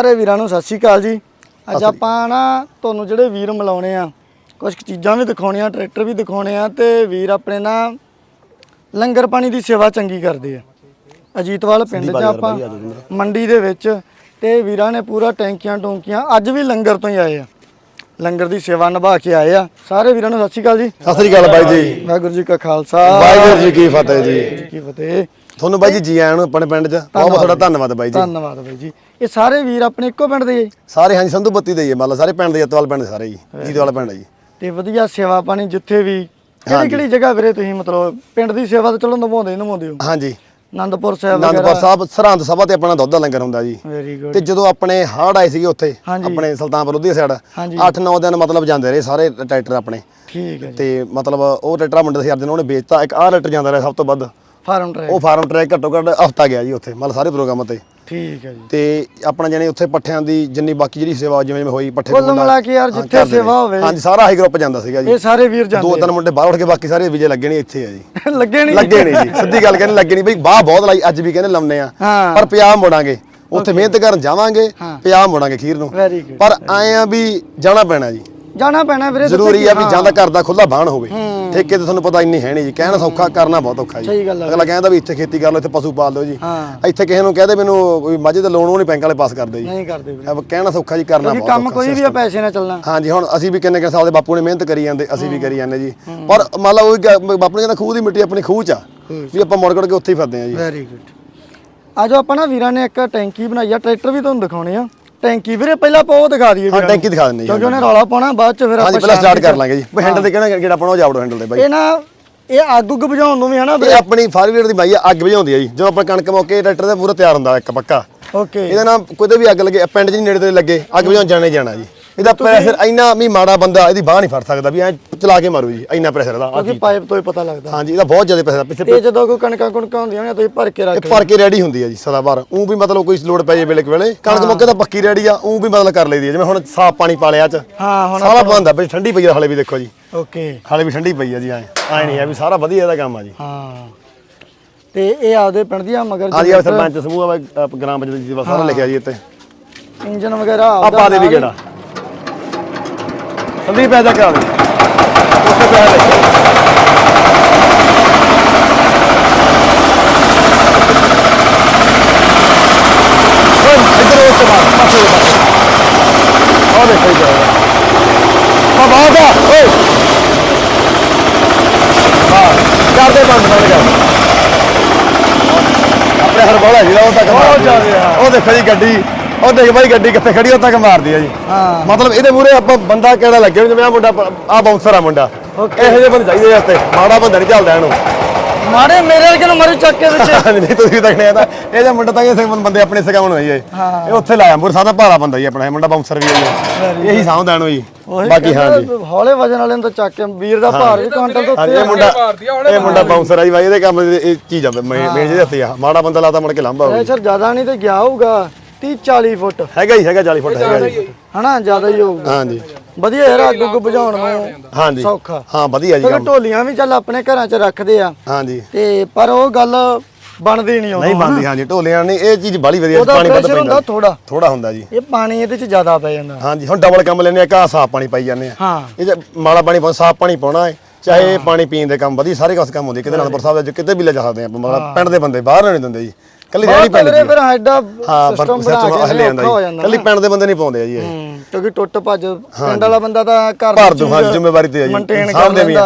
ਸਾਰੇ ਵੀਰਾਂ ਨੂੰ ਸਤਿ ਸ਼੍ਰੀ ਅਕਾਲ ਜੀ। ਅੱਜ ਆਪਾਂ ਨਾ ਤੁਹਾਨੂੰ ਜਿਹੜੇ ਵੀਰ ਮਿਲਾਉਣੇ ਆ ਕੁਝ ਚੀਜ਼ਾਂ ਵੀ ਦਿਖਾਉਣੀਆਂ ਟਰੈਕਟਰ ਵੀ ਦਿਖਾਉਣੇ ਆ ਤੇ ਵੀਰ ਆਪਣੇ ਨਾ ਲੰਗਰ ਪਾਣੀ ਦੀ ਸੇਵਾ ਚੰਗੀ ਕਰਦੇ ਆ। ਅਜੀਤਵਾਲ ਪਿੰਡ 'ਚ ਆਪਾਂ ਮੰਡੀ ਦੇ ਵਿੱਚ ਤੇ ਵੀਰਾਂ ਨੇ ਪੂਰਾ ਟੈਂਕੀਆਂ ਟੋਂਕੀਆਂ ਅੱਜ ਵੀ ਲੰਗਰ ਤੋਂ ਹੀ ਆਏ ਆ। ਲੰਗਰ ਦੀ ਸੇਵਾ ਨਿਭਾ ਕੇ ਆਏ ਆ। ਸਾਰੇ ਵੀਰਾਂ ਨੂੰ ਸਤਿ ਸ਼੍ਰੀ ਅਕਾਲ ਜੀ। ਸਤਿ ਸ੍ਰੀ ਅਕਾਲ ਬਾਈ ਜੀ। ਵਾਹਿਗੁਰੂ ਜੀ ਕਾ ਖਾਲਸਾ। ਵਾਹਿਗੁਰੂ ਜੀ ਕੀ ਫਤਿਹ ਜੀ ਕੀ ਫਤਿਹ। ਤੁਹਾਨੂੰ ਬਾਈ ਜੀ ਜੀ ਆਇਆਂ ਨੂੰ ਆਪਣੇ ਪਿੰਡ 'ਚ। ਬਹੁਤ ਬਹੁਤ ਤੁਹਾਡਾ ਧੰਨਵਾਦ ਬਾਈ ਜੀ। ਧੰਨਵਾਦ ਬਾਈ ਜੀ। ਇਹ ਸਾਰੇ ਵੀਰ ਆਪਣੇ ਇੱਕੋ ਪਿੰਡ ਦੇ ਜੀ। ਸਾਰੇ ਹਾਂਜੀ ਸੰਧੂ ਬੱਤੀ ਦੇ ਹੀ ਹੈ ਮੰਨ ਲਓ ਸਾਰੇ ਪਿੰਡ ਦੇ ਜੱਤਵਾਲ ਪਿੰਡ ਦੇ ਸਾਰੇ ਜੀ। ਜੀਤਵਾਲ ਪਿੰਡ ਜੀ। ਤੇ ਵਧੀਆ ਸੇਵਾ ਪਾਣੀ ਜਿੱਥੇ ਵੀ। ਕਿਹੜੀ ਕਿਹੜੀ ਜਗ੍ਹਾ ਵੀਰੇ ਤੁਸੀਂ ਮਤਲਬ ਪਿੰਡ ਦੀ ਸੇਵਾ ਤਾਂ ਚਲੋ ਨਿਭਾਉਂਦੇ ਨਿਭਾਉਂਦੇ ਹੋ। ਹਾਂਜੀ। ਆਨੰਦਪੁਰ ਸਾਹਿਬ ਆਨੰਦਪੁਰ ਸਾਹਿਬ ਸਰਹੰਦ ਸਭਾ ਤੇ ਆਪਣਾ ਦੁੱਧ ਦਾ ਲੰਗਰ ਹੁੰਦਾ ਜੀ। ਵੈਰੀ ਗੁੱਡ ਤੇ ਜਦੋਂ ਆਪਣੇ ਹੜ੍ਹ ਆਏ ਸੀਗੇ ਉੱਥੇ। ਆਪਣੇ ਸੁਲਤਾਨਪੁਰ ਉਧੀ ਸਾਈਡ ਹਾਂਜੀ। 8-9 ਦਿਨ ਮਤਲਬ ਜਾਂਦੇ ਰਹੇ ਸਾਰੇ ਟਰੈਕਟਰ ਆਪਣੇ। ਠੀਕ ਹੈ ਤੇ ਮਤਲਬ ਉਹ ਟਰੈਕਟਰ ਮੁੰਡੇ ਸੀ ਅਰਜਨ ਉਹਨੇ ਵੇਚਤਾ। ਇੱਕ ਆਹ ਟਰੈਕਟਰ ਜਾਂਦਾ ਰਿਹਾ ਸਭ ਤੋਂ ਵੱਧ। Farmtrac. ਉਹ ਫਾਰਮ ਟਰੈਕ ਘੱਟੋ ਘੱਟ ਹਫਤਾ ਗਿਆ ਜੀ ਉੱਥੇ ਮਤਲਬ ਸਾਰੇ ਪ੍ਰੋਗਰਾਮਾਂ ਤੇ ਠੀਕ ਹੈ ਜੀ। ਤੇ ਆਪਣਾ ਜਾਨੀ ਉੱਥੇ ਪੱਠਿਆਂ ਦੀ ਜਿੰਨੀ ਬਾਕੀ ਜਿਹੜੀ ਸੇਵਾ ਜਿਵੇਂ ਜਿਵੇਂ ਹੋਈ ਪੱਠੇ ਕੁੱਲ ਮਿਲਾ ਕੇ ਯਾਰ ਜਿੱਥੇ ਸੇਵਾ। ਹੋਵੇ। ਹਾਂਜੀ ਸਾਰਾ ਹੀ ਗਰੁੱਪ ਜਾਂਦਾ ਸੀਗਾ ਜੀ। ਇਹ ਸਾਰੇ ਵੀਰ ਦੋ ਜਾਂਦੇ ਤਿੰਨ ਮੁੰਡੇ ਬਾਹਰ ਉੱਠ ਕੇ ਬਾਕੀ ਸਾਰੇ ਵਿਜੇ ਲੱਗੇ ਨਹੀਂ ਇੱਥੇ ਆ ਜੀ। ਲੱਗੇ ਨਹੀਂ ਲੱਗੇ ਨਹੀਂ ਜੀ। ਸਿੱਧੀ ਗੱਲ ਕਹਿੰਦੇ ਲੱਗੇ ਨਹੀਂ ਬਈ ਬਾਹ ਬਹੁਤ ਲਾਈ ਅੱਜ ਵੀ ਕਹਿੰਦੇ ਲਾਉਨੇ ਆ। ਪਰ ਪਿਆ ਮੋੜਾਂਗੇ। ਉੱਥੇ ਮਿਹਨਤ ਕਰਨ ਜਾਵਾਂਗੇ। ਪਿਆ ਮੋੜਾਂਗੇ ਖੀਰ ਨੂੰ। ਪਰ ਆਏ ਆ ਵੀ ਜਾਣਾ ਪੈਣਾ ਜੀ। ਜਾਣਾ ਪੈਣਾ ਵੀਰੇ ਜ਼ਰੂਰੀ ਆ ਵੀ। ਜਾਂਦਾ ਘਰ ਦਾ ਖੁੱਲਾ ਬਾਣ ਹੋਵੇ। ਠੇਕੇ ਤੇ ਤੁਹਾਨੂੰ ਪਤਾ ਇੰਨੀ ਹੈ ਨਹੀਂ ਜੀ। ਕਹਿਣਾ ਸੌਖਾ ਕਰਨਾ ਬਹੁਤ ਔਖਾ ਜੀ। ਅਗਲਾ ਕਹਿੰਦਾ ਵੀ ਇੱਥੇ ਖੇਤੀ ਕਰ ਲਓ ਇੱਥੇ ਪਸ਼ੂ ਪਾਲ ਲਓ ਜੀ। ਇੱਥੇ ਕਿਸੇ ਨੂੰ ਕਹਦੇ ਮੈਨੂੰ ਕੋਈ ਮੱਝ ਦਾ ਲੋਨ ਉਹ ਨਹੀਂ ਬੈਂਕ ਵਾਲੇ ਪਾਸ ਕਰਦੇ ਜੀ। ਨਹੀਂ ਕਰਦੇ ਵੀਰੇ। ਕਹਿਣਾ ਸੌਖਾ ਜੀ ਕਰਨਾ ਬਹੁਤ ਕੰਮ ਕੋਈ ਵੀ ਆ ਪੈਸੇ ਨਾਲ ਚੱਲਣਾ। ਹਾਂਜੀ ਹੁਣ ਅਸੀਂ ਵੀ ਕਿੰਨੇ ਕਿੰਨੇ ਸਾਲ ਦੇ ਬਾਪੂ ਨੇ ਮਿਹਨਤ ਕਰੀ ਜਾਂਦੇ ਅਸੀਂ ਵੀ ਕਰੀ ਜਾਂਦੇ ਜੀ। ਪਰ ਮੰਨ ਲਓ ਉਹ ਬਾਪੂ ਨੇ ਕਹਿੰਦਾ ਖੂਹ ਦੀ ਮਿੱਟੀ ਆਪਣੀ ਖੂਹ ਚ ਆ ਵੀ ਆਪਾਂ ਮੁੜ ਕੇ ਉੱਥੇ ਹੀ ਫਿਰਦੇ ਆ ਜੀ। ਵੈਰੀ ਗੁੱਡ ਆਜੋ ਆਪਾਂ ਨਾ ਵੀਰਾਂ ਨੇ ਇੱਕ ਟੈਂਕੀ ਬਣਾਈ ਆ ਟਰੈਕਟਰ ਵੀ ਤੁਹਾਨੂੰ ਦਿਖਾਉਣੇ ਆ। ਟੈਂਕੀ ਵੀਰੇ ਪਹਿਲਾਂ ਉਹ ਦਿਖਾ ਦਈਏ ਹਾਂ ਟੈਂਕੀ ਦਿਖਾ ਦਿੰਦੇ ਜੀ ਕਿਉਂਕਿ ਉਹਨੇ ਰੌਲਾ ਪਾਉਣਾ ਬਾਅਦ ਚ ਫਿਰ ਹਾਂਜੀ ਆਪਾਂ ਪਹਿਲਾਂ ਸਟਾਰਟ ਕਰ ਲਾਂਗੇ ਜੀ। ਹੈਂਡਲ ਤੇ ਕਿਹੜਾ ਜਿਹੜਾ ਆਪਣਾ ਉਹ ਜਾਵੜੋ ਹੈਂਡਲ ਤੇ ਬਾਈ। ਇਹ ਨਾ ਇਹ ਅੱਗ ਉੱਗ ਬੁਝਾਉਣ ਨੂੰ ਵੀ ਹਨਾ ਇਹ ਆਪਣੀ ਫਾਰਵੀਅਰ ਦੀ ਬਾਈ ਅੱਗ ਬੁਝਾਉਂਦੀ ਆ ਜੀ। ਜਦੋਂ ਆਪਾਂ ਕਣਕ ਮੌਕੇ ਟਰੈਕਟਰ ਦਾ ਪੂਰਾ ਤਿਆਰ ਹੁੰਦਾ ਇੱਕ ਪੱਕਾ। ਓਕੇ ਇਹਦੇ ਨਾਲ ਕੋਈ ਵੀ ਅੱਗ ਲੱਗੇ ਪਿੰਡ 'ਚ ਨਹੀਂ ਨੇੜੇ ਤੇ ਲੱਗੇ ਅੱਗ ਬੁਝਾਉਣ ਜਾਣਾ ਹੀ ਜਾਣਾ ਜੀ। ਇਹਦਾ ਪ੍ਰੈਸ਼ਰ ਇੰਨਾ ਵੀ ਮਾੜਾ ਬੰਦਾ ਇਹਦੀ ਬਾਹ ਨਹੀਂ ਫੜ ਸਕਦਾ ਵੀ ਐ ਚਲਾ ਕੇ ਮਾਰੂ ਜੀ ਇੰਨਾ ਪ੍ਰੈਸ਼ਰ ਆਹ ਕਿਉਂਕਿ। ਪਾਈਪ ਤੋਂ ਹੀ ਪਤਾ ਲੱਗਦਾ। ਹਾਂਜੀ ਇਹਦਾ ਬਹੁਤ ਜ਼ਿਆਦਾ ਪ੍ਰੈਸ਼ਰ ਪਿੱਛੇ ਤੇ ਜਦੋਂ ਕੋਈ ਕਣਕਾਂ ਕੁਣਕਾਂ ਹੁੰਦੀਆਂ ਨੇ ਤੁਸੀਂ ਭਰ ਕੇ ਰੱਖ ਭਰ ਕੇ ਰੈਡੀ ਹੁੰਦੀ ਹੈ ਜੀ ਸਦਾ ਬਾਰ ਉਹ ਵੀ ਮਤਲਬ ਕੋਈ ਲੋਡ ਪੈ ਜੇ ਵੇਲੇ ਕੁ ਵੇਲੇ। ਕਣਕ ਮੌਕੇ ਤਾਂ ਪੱਕੀ ਰੈਡੀ ਆ ਉਹ ਵੀ ਮਤਲਬ ਕਰ ਲਈਦੀ ਜਿਵੇਂ ਹੁਣ ਸਾਫ਼ ਪਾਣੀ ਪਾ ਲਿਆ ਚ ਹਾਂ ਹੁਣ ਸਾਰਾ ਬੰਦ ਬਈ ਠੰਡੀ ਪਈ ਆ ਹਲੇ ਵੀ ਦੇਖੋ ਜੀ। ਓਕੇ। ਹਲੇ ਵੀ ਠੰਡੀ ਪਈ ਆ ਜੀ ਐ। ਐ ਨਹੀਂ ਆ ਵੀ ਸਾਰਾ ਵਧੀਆ ਇਹਦਾ ਕੰਮ ਆ ਜੀ। ਹਾਂ। ਤੇ ਇਹ ਆਪਦੇ ਪਿੰਡ ਦੀ ਆ ਮਗਰ ਆ ਜੀ ਆ ਸਰਪੰਚ ਸਮੂਹ ਆ ਆਪ ਗ੍ਰਾਮ ਪੰਚਾਇਤ ਜੀ ਦਾ ਸਾਰਾ ਲਿਖਿਆ ਜੀ ਇੱਥੇ। ਇੰਜਨ ਵਗੈਰਾ ਆ ਆਪਦਾ ਪਾ ਦੇ ਵੀ ਕਿਹੜਾ? ਸੰਦੀਪ ਪੈਦਾ ਕਰਾ ਦੇ। ਉੱਥੇ ਪੈਦਾ ਲੈ ਓਏ ਇੱਧਰ ਉਸ ਤੋਂ ਬਾਅਦ ਪਾਸੇ ਦੇ ਪਾਸੇ ਆ ਦੇਖੋ ਜੀ। ਆ। ਓਏ। ਬੰਦ ਬੰਦ ਕਰ। ਆਪਣੇ ਹਰਬੋਲਾ ਜਿਹੜਾ ਉਹ ਤੱਕ। ਉਹ ਦੇਖੋ ਜੀ ਗੱਡੀ। ਉਹ ਦੇਖ ਬਾਈ ਗੱਡੀ ਕਿੱਥੇ ਖੜੀ ਉਹ ਤੱਕ ਮਾਰਦੀ ਆ ਜੀ। ਹਾਂ। ਮਤਲਬ ਇਹਦੇ ਮੂਰੇ ਆਪਾਂ ਬੰਦਾ ਕਿਹੜਾ ਲੱਗੇ ਜਿਵੇਂ ਆ ਮੁੰਡਾ ਆ ਬਾਉਂਸਰ ਆ ਮੁੰਡਾ. ਇਹੋ ਜਿਹੇ ਬੰਦੇ ਚਾਹੀਦੇ ਆ ਇੱਥੇ ਮਾੜਾ ਬੰਦਾ ਨਹੀਂ ਚੱਲਦਾ ਇਹਨੂੰ। ਮਾਰੇ ਮੇਰੇ ਵਰਗੇ ਨੂੰ ਮਾਰੇ ਚੱਕ ਕੇ ਵਿੱਚ। ਨਹੀਂ ਤੁਸੀਂ ਤੱਕਣੇ ਆ ਤਾਂ। ਇਹ ਜਿਹਾ ਮੁੰਡਾ ਤਾਂ ਇਹ ਬੰਦੇ ਆਪਣੇ ਸਿਕਾਉਣ ਹੋਈ ਹਾਂ। ਇਹ ਉੱਥੇ ਲਾਇਆ ਮੁਰ ਸਾਦਾ ਭਾਰਾ ਬੰਦਾ ਜੀ ਆਪਣਾ ਇਹ ਮੁੰਡਾ ਬਾਉਂਸਰ ਵੀ ਹੈ ਜੀ। ਇਹੀ ਇਹਨੂੰ ਜੀ। ਉਹੀ ਬਾਕੀ ਹਾਂ ਜੀ। ਹੌਲੇ ਵਜਨ ਵਾਲੇ ਨੂੰ ਤਾਂ ਚੱਕ ਕੇ ਵੀਰ ਦਾ ਭਾਰ ਵੀ ਕੁਆਂਟਲ ਤੋਂ ਉੱਤੇ ਇਹ ਮੁੰਡਾ ਇਹ ਮੁੰਡਾ ਬਾਉਂਸਰ ਆ ਜੀ ਬਾਈ ਇਹਦੇ ਕੰਮ ਦੀ ਇਹ ਚੀਜ਼ ਆ ਮੇਜ ਦੇ ਹੱਥੀ ਆ। ਮਾੜਾ ਬੰਦਾ ਲਾਤਾ ਮੁੜ ਕੇ ਲਾਂਭਾ ਹੋਊ ਪ੍ਰੈਸ਼ਰ ਜ਼ਿਆਦਾ ਨਹੀਂ ਤੇ ਗਿਆ ਹੋਊਗਾ। 30 40 ਫੁੱਟ। ਹੈਗਾ ਹੀ ਹੈਗਾ 40 ਫੁੱਟ ਹੈਗਾ ਜੀ। ਹਨਾ ਜ਼ਿਆਦਾ ਹੀ ਹੋਊਗਾ। ਹਾਂਜੀ। ਵਧੀਆ ਯਾਰ ਅੱਗ ਉੱਗ ਬੁਝਾਉਣ ਨੂੰ ਹਾਂਜੀ। ਸੌਖਾ। ਹਾਂ ਵਧੀਆ ਜੀ ਕਿਉਂਕਿ ਕੰਮ। ਢੋਲੀਆਂ ਵੀ ਚੱਲ ਆਪਣੇ ਘਰਾਂ 'ਚ ਰੱਖਦੇ ਆ। ਹਾਂਜੀ। ਤੇ ਪਰ ਉਹ ਗੱਲ ਬਣਦੀ ਨਹੀਂ ਨਹੀਂ ਉਦੋਂ ਬੰਦੀ ਹਾਂਜੀ। ਢੋਲੀਆਂ ਨਹੀਂ ਇਹ ਚੀਜ਼ ਬੜੀ ਵਧੀਆ ਪਾਣੀ ਵੱਧ ਪੈਂਦਾ। ਥੋੜਾ ਥੋੜਾ ਹੁੰਦਾ ਜੀ। ਇਹ ਪਾਣੀ ਇਹਦੇ 'ਚ ਜ਼ਿਆਦਾ ਪੈ ਜਾਂਦਾ। ਹਾਂਜੀ ਹੁਣ ਡਬਲ ਕੰਮ ਲੈਨੇ ਆ ਕਾ ਸਾਫ਼ ਪਾਣੀ ਪਾਈ ਜਾਂਦੇ ਆ। ਹਾਂ। ਇਹ ਮਾੜਾ ਪਾਣੀ ਪਾਉਣਾ ਸਾਫ਼ ਪਾਣੀ ਪਾਉਣਾ ਹੈ ਚਾਹੇ ਪਾਣੀ ਪੀਣ ਦੇ ਕੰਮ ਵਧੀਆ ਸਾਰੇ ਕਾਸ ਕੰਮ ਹੁੰਦੇ ਕਿਤੇ ਅਨੰਦਪੁਰ ਸਾਹਿਬ ਦੇ ਕਿਤੇ ਵੀ ਲੈ ਜਾ ਸਕਦੇ ਆ ਪਿੰਡ ਦੇ ਬੰਦੇ ਬਾਹਰ ਨਹੀਂ ਦਿੰਦੇ ਜੀ। ਕੱਲੀ ਰਹਿਣੀ ਬਹੁਤ ਪਿੰਡ ਤਗੜੇ ਦੀ ਫਿਰ ਐਡਾ ਹਾਂ ਪਰ ਸਿਸਟਮ ਬਣਾ ਕੇ ਹਲੇ ਆਂਦਾ ਕੱਲੀ ਪਿੰਡ ਦੇ ਬੰਦੇ ਨਹੀਂ ਪਾਉਂਦੇ ਆ ਜੀ ਇਹ। ਕਿਉਂਕਿ ਟੁੱਟ ਭੱਜ ਪਿੰਡ ਵਾਲਾ ਬੰਦਾ ਤਾਂ ਘਰ ਭਰ ਦੋ ਹਾਂ ਜ਼ਿੰਮੇਵਾਰੀ ਤੇ ਆ ਜੀ। ਸਾਂਭਦੇ ਵੀ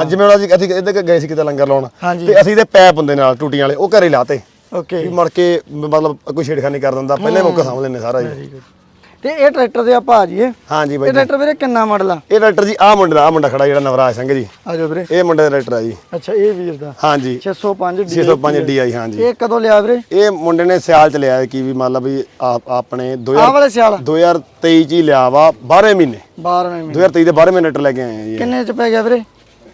ਅੱਜ ਜਿਵੇਂ ਅਸੀਂ ਅਸੀਂ ਇੱਧਰ ਗਏ ਸੀ ਕਿਤੇ ਲੰਗਰ ਲਾਉਣ। ਤੇ ਅਸੀਂ ਤੇ ਪੈਪ ਹੁੰਦੇ ਨਾਲ ਟੂਟੀਆਂ ਵਾਲੇ ਉਹ ਘਰੇ ਲਾਤੇ। ਓਕੇ। ਵੀ ਮੁੜ ਕੇ ਮਤਲਬ ਕੋਈ ਛੇੜਖਾਨੀ ਕਰ ਦਿੰਦਾ। ਪਹਿਲੇ ਮੌਕਾ ਸਾਂਭ ਲੈਨੇ ਸਾਰਾ ਜੀ। ਤੇ ਇਹ ਟਰੈਕਟਰ ਦੇ ਆਪਾਂ ਆ ਜਾਈਏ। ਹਾਂਜੀ ਬਾਈ ਇਹ ਟਰੈਕਟਰ ਵੀਰੇ ਕਿੰਨਾ ਮਾਡਲ ਆ? ਇਹ ਡਾਕਟਰ ਜੀ ਆਹ ਮੁੰਡੇ ਦਾ ਆਹ ਮੁੰਡਾ ਖੜਾ ਜਿਹੜਾ ਨਵਰਾਜ ਸਿੰਘ ਜੀ। ਆਜੋ ਵੀਰੇ। ਇਹ ਮੁੰਡੇ ਦਾ ਡਾਕਟਰ ਆ ਜੀ। ਅੱਛਾ ਇਹ ਵੀਰ ਦਾ। ਹਾਂਜੀ। 605 ਡੀ 605 DI ਹਾਂਜੀ। ਇਹ ਕਦੋਂ ਲਿਆ ਵੀਰੇ? ਇਹ ਮੁੰਡੇ ਨੇ ਸਿਆਲ ਚ ਲਿਆ ਕੀ ਵੀ ਮੰਨ ਲਾ ਵੀ ਆਪ- ਆਪਣੇ ਆਹ 2000 ਵਾਲੇ ਸਿਆਲ 2023 ਚ ਹੀ ਲਿਆ ਵਾ 12 ਮਹੀਨੇ। 12ਵੇਂ ਮਹੀਨੇ। 2023 ਦੇ 12 ਮਹੀਨੇ ਲੈ ਕੇ ਆਏ ਆ ਜੀ ਕਿੰਨੇ ਚ ਪੈ ਗਿਆ ਵੀਰੇ?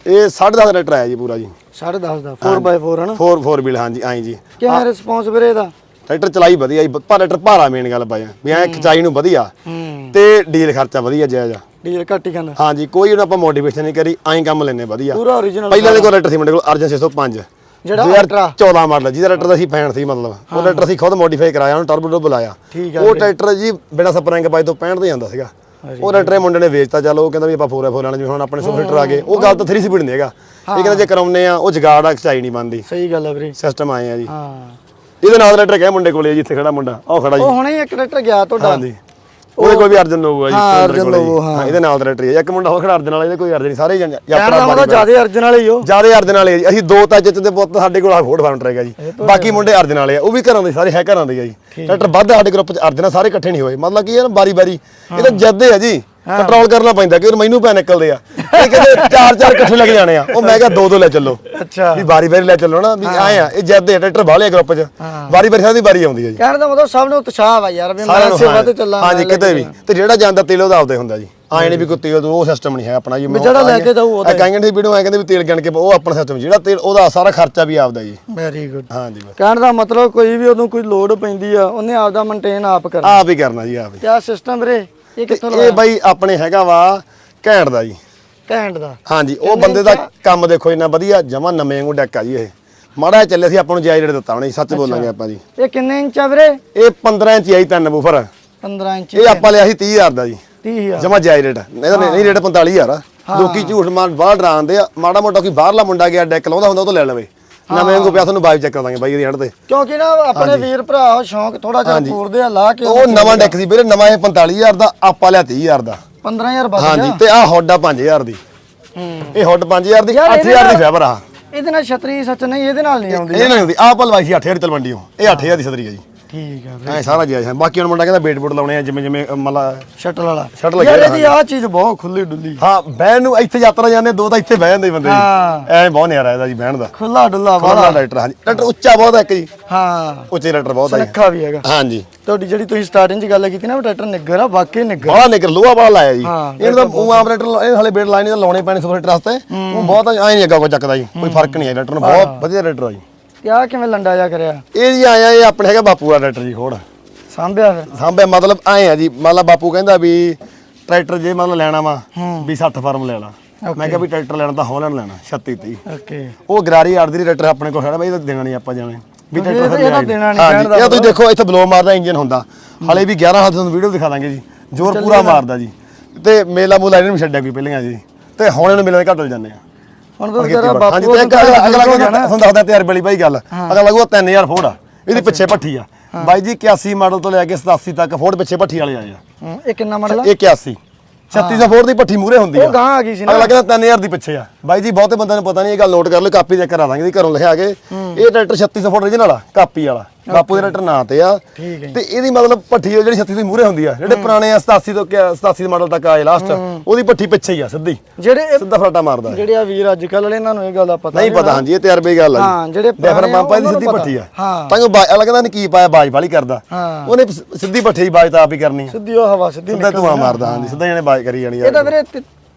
ਇਹ 10.5 ਲੀਟਰ ਆਇਆ ਜੀ ਪੂਰਾ ਜੀ। 10.5 ਦਾ 4x4 ਹਨਾ? 4 4 ਵੀਲ ਹਾਂਜੀ ਆਈ ਜੀ। ਕਿਵੇਂ ਰਿਸਪੌਂਸ ਵੀਰੇ ਇਹਦਾ? ਟਰੈਕਟਰ ਚਲਾਈ ਵਧੀਆ ਜੀ ਪਰ ਟਰੈਕਟਰ ਭਾਰਾ ਮੇਨ ਗੱਲ ਪਾਇਆ ਵੀ ਐ ਖਿਚਾਈ ਨੂੰ ਵਧੀਆ ਹੂੰ। ਤੇ ਡੀਜ਼ਲ ਖਰਚਾ ਵਧੀਆ ਜਾਇਜ਼ ਆ। ਡੀਜ਼ਲ ਘੱਟ ਹੀ ਖਾਂਦਾ। ਹਾਂਜੀ ਕੋਈ ਉਹਨੂੰ ਆਪਾਂ ਮੋਟੀਵੇਸ਼ਨ ਨਹੀਂ ਕਰੀ ਐਂ ਕੰਮ ਲੈਨੇ ਵਧੀਆ। ਪੂਰਾ origignal ਪਹਿਲਾਂ ਦੇ ਕੋਲ ਟਰੈਕਟਰ ਸੀ ਮੁੰਡੇ ਕੋਲ ਅਰਜਨ 605 ਜਿਹੜਾ 2014 ਮਾਡਲ ਜਿਹਦਾ ਟਰੈਕਟਰ ਦਾ ਅਸੀਂ ਫੈਨ ਸੀ ਮਤਲਬ ਉਹ ਟਰੈਕਟਰ ਅਸੀਂ ਖੁਦ ਮੋਡੀਫਾਈ ਕਰਾਇਆ ਉਹਨੂੰ ਟਰਬੋ ਟਰਬੋ ਲਾਇਆ। ਠੀਕ ਆ ਉਹ ਟਰੈਕਟਰ ਜੀ ਬਿਨਾ ਸਪਰਿੰਗ ਪਾਈ ਤੋਂ 65 ਤੇ ਜਾਂਦਾ ਸੀਗਾ। ਉਹ ਟਰੈਕਟਰ ਮੁੰਡੇ ਨੇ ਵੇਚਤਾ ਚਲੋ ਉਹ ਕਹਿੰਦਾ ਵੀ ਆਪਾਂ ਫੋਰ ਫੋਰ ਲੈਣਾ ਜਿਵੇਂ ਹੁਣ ਆਪਣੇ ਸੁਪਰ ਹੀਟਰ ਆ ਗਏ ਉਹ ਗੱਲ ਤਾਂ 3 ਸਪੀਡ ਨਹੀਂ ਹੈਗਾ। ਇਹ ਕਹਿੰਦਾ ਜੇ ਕਰਾਉਨੇ ਆ ਉਹ ਜਗਾੜ ਆ ਚਾਈ ਨਹੀਂ ਬੰਦੀ ਸਹੀ ਗੱਲ ਆ ਵੀਰੇ। ਸਿਸਟਮ ਆਏ ਆ ਜੀ। ਹਾਂ। ਇਹਦੇ ਨਾਲ ਟਰੈਕਟਰ ਗਿਆ ਮੁੰਡੇ ਕੋਲੇ ਜਿੱਥੇ ਖੜਾ ਮੁੰਡਾ ਉਹ ਖੜਾ ਜੀ। ਉਹ ਹੁਣੇ ਇੱਕ ਟਰੈਕਟਰ ਗਿਆ ਤੁਹਾਡਾ। ਹਾਂਜੀ। ਉਹਦੇ ਕੋਲ ਵੀ ਅਰਜਨ ਲੋਗੋ ਆ ਜੀ ਹਾਂ, ਅਰਜਨ। ਲੋਗੋ, ਹਾਂ। ਹਾਂ। ਇਹਦੇ ਨਾਲ ਟਰੈਕਟਰ ਹੈ ਇੱਕ ਮੁੰਡਾ ਹੋਰ ਖੜਾ ਅਰਜਨ ਵਾਲਾ ਇਹਦੇ ਕੋਈ ਅਰਜਨ ਨਹੀਂ ਸਾਰੇ ਜਨ- ਕਹਿਣ ਦਾ ਮਤਲਬ ਜਿਆਦੇ ਅਰਜਨ ਵਾਲੇ ਹੀ ਹੋ। ਜ਼ਿਆਦਾ ਅਰਜਨ ਵਾਲੇ ਆ ਜੀ। ਅਸੀਂ ਦੋ ਤਾਂ ਜਿੱਤ ਦੇ ਪੁੱਤ ਸਾਡੇ ਕੋਲ ਆ ਫੋਰਡ ਫਾਰਮ ਟਰੈਕ ਆ ਜੀ। ਬਾਕੀ ਮੁੰਡੇ ਅਰਜਨ ਵਾਲੇ ਆ ਉਹ ਵੀ ਘਰਾਂ ਦੇ ਸਾਰੇ ਹੈ ਘਰਾਂ ਦੇ ਆ ਜੀ। ਟਰੈਕਟਰ ਵੱਧ ਸਾਡੇ ਗਰੁੱਪ ਚ ਅਰਜਨ ਆ ਸਾਰੇ ਇਕੱਠੇ ਨਹੀਂ ਹੋਏ। ਮਤਲਬ ਕੀ ਹੈ ਨਾ ਬਾਰੀ ਬਾਰੀ ਇਹ ਤਾਂ ਜੱਦੇ ਆ ਜੀ। ਕੰਟਰੋਲ ਕਰਨਾ ਪੈਂਦਾ ਕਿ ਮੈਨੂੰ ਪੈ ਨਿਕਲਦੇ ਆ। ਇਹ ਕਹਿੰਦੇ ਚਾਰ ਚਾਰ ਇਕੱਠੇ ਲੱਗ ਜਾਣੇ ਆ। ਉਹ ਮੈਂ ਕਿਹਾ ਦੋ ਦੋ ਲੈ ਚੱਲੋ। ਅੱਛਾ। ਵੀ ਬਾਰੀ ਬਾਰੀ ਲੈ ਚੱਲੋ ਨਾ ਵੀ ਆਏ ਆ। ਇਹ ਜੱਦੇ ਆ ਟਰੈਕਟਰ ਬਾਹਲੇ ਗਰੁੱਪ ਚ। ਬਾਰੀ ਬਾਰੀ ਸਾਡੀ ਬਾਰੀ ਆਉਂਦੀ ਆ ਜੀ। ਕਹਿਣ ਦਾ ਮਤਲਬ ਸਭ ਨੂੰ ਉਤਸ਼ਾਹ ਵਾ ਯਾਰ ਵੀ ਮੈਂ ਨੂੰ ਸੇਵਾ ਹਾਂ। ਤੇ ਚੱਲਾਂ ਹਾਂਜੀ ਲੈ ਕਿਤੇ ਵੀ। ਤੇ ਜਿਹੜਾ ਜਾਂਦਾ ਤੇਲ ਉਹਦਾ ਆਪਦਾ ਹੀ ਹੁੰਦਾ ਜੀ। ਆਏ ਨਹੀਂ ਵੀ ਕੋਈ ਤੇਲ ਉਹ ਸਿਸਟਮ ਨਹੀਂ ਹੈ ਆਪਣਾ ਜੀ। ਮੈਂ ਜਿਹੜਾ ਲੈ ਕੇ ਜਾਊ ਉਹਦਾ ਹੀ। ਕਹਿੰਗੇ ਦੀ ਵੀਡੀਓ ਆਏ ਕਹਿੰਦੇ ਵੀ ਤੇਲ ਗਣ ਕੇ ਉਹ ਆਪਣਾ ਸਿਸਟਮ ਜਿਹੜਾ ਤੇਲ ਉਹਦਾ ਸਾਰਾ ਖਰਚਾ ਵੀ ਆਪਦਾ ਜੀ। ਵੈਰੀ ਗੁੱਡ ਹਾਂਜੀ ਕਹਿਣ ਦਾ ਮਤਲਬ ਕੋਈ ਵੀ ਉਹਨੂੰ ਕੋਈ ਲੋਡ ਪੈਂਦੀ ਆ ਉਹਨੇ ਆਪਦਾ ਮੇਨਟੇਨ ਆਪ ਕਰਨਾ। ਆਪ ਹੀ ਕਰਨਾ ਜੀ ਆਪ ਹੀ। ਕਿਆ ਸਿਸਟਮ ਵੀਰੇ? ਇਹ ਕਿੱਥੋਂ ਇਹ ਬਾਈ ਆਪਣੇ ਹੈਗਾ ਵਾ ਘੈਂਟ ਦਾ ਜੀ। ਘੈਂਟ ਦਾ। ਹਾਂਜੀ ਉਹ ਬੰਦੇ ਦਾ ਕੰਮ ਦੇਖੋ ਇੰਨਾ ਵਧੀਆ ਜਮਾ ਨਵੇਂ ਵਾਂਗੂ ਡੈਕ ਆ ਜੀ ਇਹ। ਮਾੜਾ ਚੱਲਿਆ ਸੀ ਆਪਾਂ ਨੂੰ ਜਾਇਜ਼ ਰੇਟ ਦਿੱਤਾ ਉਹਨੇ ਸੱਚ ਬੋਲਾਂਗੇ ਆਪਾਂ ਜੀ। ਇਹ ਕਿੰਨੇ ਇੰਚ ਆ ਵੀਰੇ? ਇਹ 15 ਇੰਚ ਆਈ ਤਿੰਨ ਬੂਫਰ। 15 ਇੰਚ ਇਹ ਆਪਾਂ ਲਿਆ ਸੀ 30000 ਦਾ ਜੀ। 30000 ਜਮਾ ਜਾਇਜ਼ ਰੇਟ। ਇਹਦਾ ਨਹੀਂ ਨਹੀਂ ਰੇਟ 45000 ਆ। ਲੋਕੀ ਝੂਠ ਮਾਰ ਬਾਹਰ ਡਰਾਉਂਦੇ ਆ। ਮਾੜਾ ਮੋਟਾ ਕੋਈ ਬਾਹਰਲਾ ਮੁੰਡਾ ਗਿਆ ਡੈਕ ਲਾਉਂਦਾ ਹੁੰਦਾ ਉਹ ਤੋਂ ਲੈ ਲਵੇ। ਨਵੇਂ ਵਾਂਗੂ ਪਿਆ ਤੁਹਾਨੂੰ ਬਾਈਵ ਚੈੱਕ ਕਰ ਦਾਂਗੇ ਬਾਈ ਇਹਦੀ ਹੜ ਤੇ। ਕਿਉਂਕਿ ਨਾ ਆਪਣੇ ਵੀਰ ਭਰਾ ਉਹ ਸ਼ੌਂਕ ਥੋੜਾ ਜਿਹਾ ਪੂਰਦੇ ਆ ਲਾ ਕੇ ਉਹ ਨਵਾਂ ਡੈਕ ਸੀ ਵੀਰੇ ਨਵਾਂ ਇਹ 45000 ਦਾ ਆਪਾਂ ਲਿਆ 30000 ਦਾ। 15000 ਬਚ ਹਾਂਜੀ ਤੇ ਆਹ ਹੌਡਾ 5000 ਦੀ। ਹੂੰ। ਇਹ ਹੁੱਡ 5000 ਦੀ ਯਾਰ ਇਹਦੇ 8000 ਦੀ ਫਾਈਬਰ ਆ। ਇਹਦੇ ਨਾਲ ਛਤਰੀ ਸੱਚ ਨਹੀਂ ਇਹਦੇ ਨਾਲ ਨਹੀਂ ਆਉਂਦੀ ਇਹ ਨਹੀਂ ਹੁੰਦੀ ਆਹ ਪਲਵਾਈ ਸੀ 8000 ਦੀ ਤਲਵੰਡੀਓ ਇਹ 8000 ਦੀ ਸਦਰੀ ਹੈ ਜੀ। ਠੀਕ ਆ ਵੀਰੇ ਐ ਸਾਰਾ ਜਾਇਜ਼ ਹੈ ਬਾਕੀ ਹੁਣ ਮੁੰਡਾ ਕਹਿੰਦਾ ਬੇਟ ਬੁੱਟ ਲਾਉਣੇ ਆ ਜਿਵੇਂ ਜਿਵੇਂ ਮਤਲਬ ਸ਼ਟਲ ਵਾਲਾ ਸ਼ਟਲ ਲੱਗਿਆ ਯਾਰ ਇਹਦੀ ਆ ਚੀਜ਼ ਬਹੁਤ ਖੁੱਲੀ ਡੁੱਲੀ। ਹਾਂ ਬਹਿਣ ਨੂੰ ਇੱਥੇ ਯਾਤਰਾ ਜਾਂਦੇ ਦੋ ਤਾਂ ਇੱਥੇ ਬਹਿ ਜਾਂਦੇ ਬੰਦੇ ਹਾਂ। ਐ ਬਹੁਤ ਨਿਆਰਾ ਇਹਦਾ ਜੀ ਬਹਿਣ ਦਾ। ਖੁੱਲਾ ਡੁੱਲਾ ਵਾਲਾ। ਟਰੈਕਟਰ ਹਾਂਜੀ। ਟਰੈਕਟਰ ਉੱਚਾ ਬਹੁਤ ਹੈ ਇੱਕ ਜੀ। ਹਾਂ। ਉੱਚੇ ਟਰੈਕਟਰ ਬਹੁਤ ਹੈ ਜੀ। ਸੁਨੱਖਾ ਵੀ ਹੈਗਾ। ਹਾਂਜੀ। ਤੁਹਾਡੀ ਜਿਹੜੀ ਤੁਸੀਂ ਸਟਾਰਟਿੰਗ 'ਚ ਗੱਲ ਕੀਤੀ ਨਾ ਵੀ ਟਰੈਕਟਰ ਨਿੱਗਰ ਆ ਵਾਕਈ ਨਿੱਗਰ ਬੜਾ ਨਿਕਲ ਲੋਹਾ ਬੜਾ ਲਾਇਆ ਜੀ। ਇਹਨੂੰ ਤਾਂ ਉਹ ਆਪਰੇਟਰ ਇਹ ਹਲੇ ਬੇਟ ਲਾਈਨ ਦਾ ਲਾਉਣੇ ਪੈਣੇ ਸੁਪਰ ਵਾਸਤੇ। ਉਹ ਬਹੁਤ ਐ ਨਹੀਂ ਅੱਗਾ ਕੋਈ ਚੱਕਦਾ ਜੀ ਕੋਈ ਫ਼ਰਕ ਨਹੀਂ ਹੈ ਟਰੈਕਟਰ ਨੂੰ ਬਹੁਤ ਵਧੀਆ ਟਰੈਕਟਰ ਆ ਜੀ। ਕਿਆ ਕਿਵੇਂ ਲੰਡਾ ਜਾ ਕਰਿਆ? ਇਹ ਜੀ ਆਇਆ ਇਹ ਆਪਣੇ ਹੈਗਾ ਬਾਪੂ ਦਾ ਟਰੈਕਟਰ ਜੀ ਹੋਰ। ਸਾਂਭਿਆ ਫਿਰ? ਸਾਂਭੇ ਮਤਲਬ ਐ ਆ ਜੀ ਮਤਲਬ ਬਾਪੂ ਕਹਿੰਦਾ ਵੀ ਟਰੈਕਟਰ ਜੇ ਮਤਲਬ ਲੈਣਾ ਵਾ ਵੀ 60 ਫਾਰਮ ਲੈ ਲਾ। ਮੈਂ ਕਿਹਾ ਵੀ ਟਰੈਕਟਰ ਲੈਣਾ ਤਾਂ ਹੌਲੈਂਡ ਲੈਣਾ 36 30 ਓਕੇ ਉਹ ਗਰਾਰੀ ਆਰਦੀ ਟਰੈਕਟਰ ਆਪਣੇ ਕੋਲ ਖੜਾ ਬਈ ਇਹ ਤਾਂ ਦੇਣਾ ਨਹੀਂ ਆਪਾਂ ਜਾਣੇ। ਵੀ ਟਰੈਕਟਰ ਇਹ ਤਾਂ। ਦੇਣਾ ਨਹੀਂ, ਕਹਿਣ ਦਾ ਇਹ ਤੁਸੀਂ ਦੇਖੋ ਇੱਥੇ ਬਲੋ ਮਾਰਦਾ ਇੰਜਨ ਹੁੰਦਾ। ਹਲੇ ਵੀ 11 ਹੱਥ ਤੁਹਾਨੂੰ ਵੀਡੀਓ ਦਿਖਾ ਦਾਂਗੇ ਜੀ। ਜ਼ੋਰ ਪੂਰਾ ਮਾਰਦਾ ਜੀ। ਤੇ ਮੇਲਾ ਮੂਲਾ ਇਹਨੇ ਵੀ ਛੱਡਿਆ ਕੋਈ ਪਹਿਲੀਆਂ ਜੀ। ਤੇ ਹੁਣ ਇਹਨੂੰ ਮਿਲਣ ਘੱਟ ਜਾਂਦੇ ਆ। ਹੁਣ ਤਾਂ ਹਾਂਜੀ ਤੇਰਾ ਤੇ ਬਾਪੂ ਇੱਕ ਅਗਲਾ ਅਗਲਾ ਤੁਹਾਨੂੰ ਦੱਸਦਾ ਤਿਆਰ ਬਲੀ ਭਾਈ ਗੱਲ। ਅਗਲਾ ਲੱਗੂਗਾ 3000 ਫੋੜ। ਆ ਇਹਦੀ ਪਿੱਛੇ ਭੱਠੀ ਆ। ਬਾਈ ਜੀ 81 ਮਾਡਲ ਤੋਂ ਲੈ ਕੇ 87 ਤੱਕ ਫੋੜ ਪਿੱਛੇ ਭੱਠੀ ਵਾਲੇ ਆਏ ਆ। ਇਹ ਕਿੰਨਾ ਮਾਡਲ ਆ? ਇਹ 81 3600 ਫੋੜ ਦੀ ਭੱਠੀ ਮੂਰੇ ਹੁੰਦੀ ਆ। ਉਹ ਗਾਂ ਆ ਗਈ ਸੀ ਨਾ। ਅਗਲਾ ਕਹਿੰਦਾ 3000 ਦੀ ਪਿੱਛੇ ਆ। ਬਾਈ ਜੀ ਬਹੁਤੇ ਬੰਦਿਆਂ ਨੂੰ ਪਤਾ ਨਹੀਂ ਇਹ ਗੱਲ ਨੋਟ ਕਰ ਲਓ ਕਾਪੀ ਚੈੱਕ ਕਰਾ ਦਾਂਗੇ ਘਰੋਂ ਲਿਖਿਆ ਕੇ। ਇਹ ਟਰੈਕਟਰ 3600 ਫੁੱਟ original ਆ ਕਾਪੀ ਵਾਲਾ। ਬਾਪੂ ਦੇ ਟਰੈਕਟਰ ਨਾਂ ਤੇ ਆ। ਹੈ ਤੇ ਇਹਦੀ ਮਤਲਬ ਭੱਠੀ ਜਿਹੜੀ 36 ਦੀ ਮੂਰੇ ਹੁੰਦੀ ਆ ਜਿਹੜੇ ਪੁਰਾਣੇ ਆ 87 ਤੋਂ ਕਿਆ- 87 ਦੇ ਮਾਡਲ ਤੱਕ ਆਏ ਲਾਸਟ ਉਹਦੀ ਭੱਠੀ ਪਿੱਛੇ ਹੀ ਆ ਸਿੱਧੀ। ਜਿਹੜੇ ਇਹ- ਸਿੱਧਾ ਫਰਾਟਾ ਮਾਰਦਾ। ਜਿਹੜੇ ਆ ਵੀਰ ਅੱਜ ਕੱਲ ਵਾਲੇ ਇਹਨਾਂ ਨੂੰ ਇਹ ਗੱਲ ਦਾ ਪਤਾ ਨਹੀਂ ਪਤਾ ਹਾਂਜੀ ਇਹ ਤਜਰਬੇ ਗੱਲ ਆ ਹਾਂ, ਜਿਹੜੇ ਡੈਫਰ ਪੰਪਾਂ ਦੀ ਉਹਨਾਂ ਸਿੱਧੀ ਭੱਠੀ ਆ। ਹਾਂ। ਤਾਂ ਉਹ ਅਗਲਾ ਕਹਿੰਦਾ ਨੇ ਕੀ ਪਾਇਆ ਬਾਜ ਵਾਲੀ ਕਰਦਾ। ਹਾਂ। ਉਹਨੇ ਸਿੱਧੀ ਭੱਠੀ ਦੀ ਬਾਜ ਤਾਂ ਆਪ ਹੀ ਕਰਨੀ ਆ। ਸਿੱਧੀ ਉਹ ਹਵਾ ਸਿੱਧੀ ਸਿੱਧਾ ਧੂਆਂ ਮਾਰਦਾ ਹਾਂਜੀ ਸਿੱਧਾ ਇਹਨੇ ਬਾਜ ਕਰੀ ਜਾਣੀ ਇਹ ਆ ਤਾਂ ਵੀਰੇ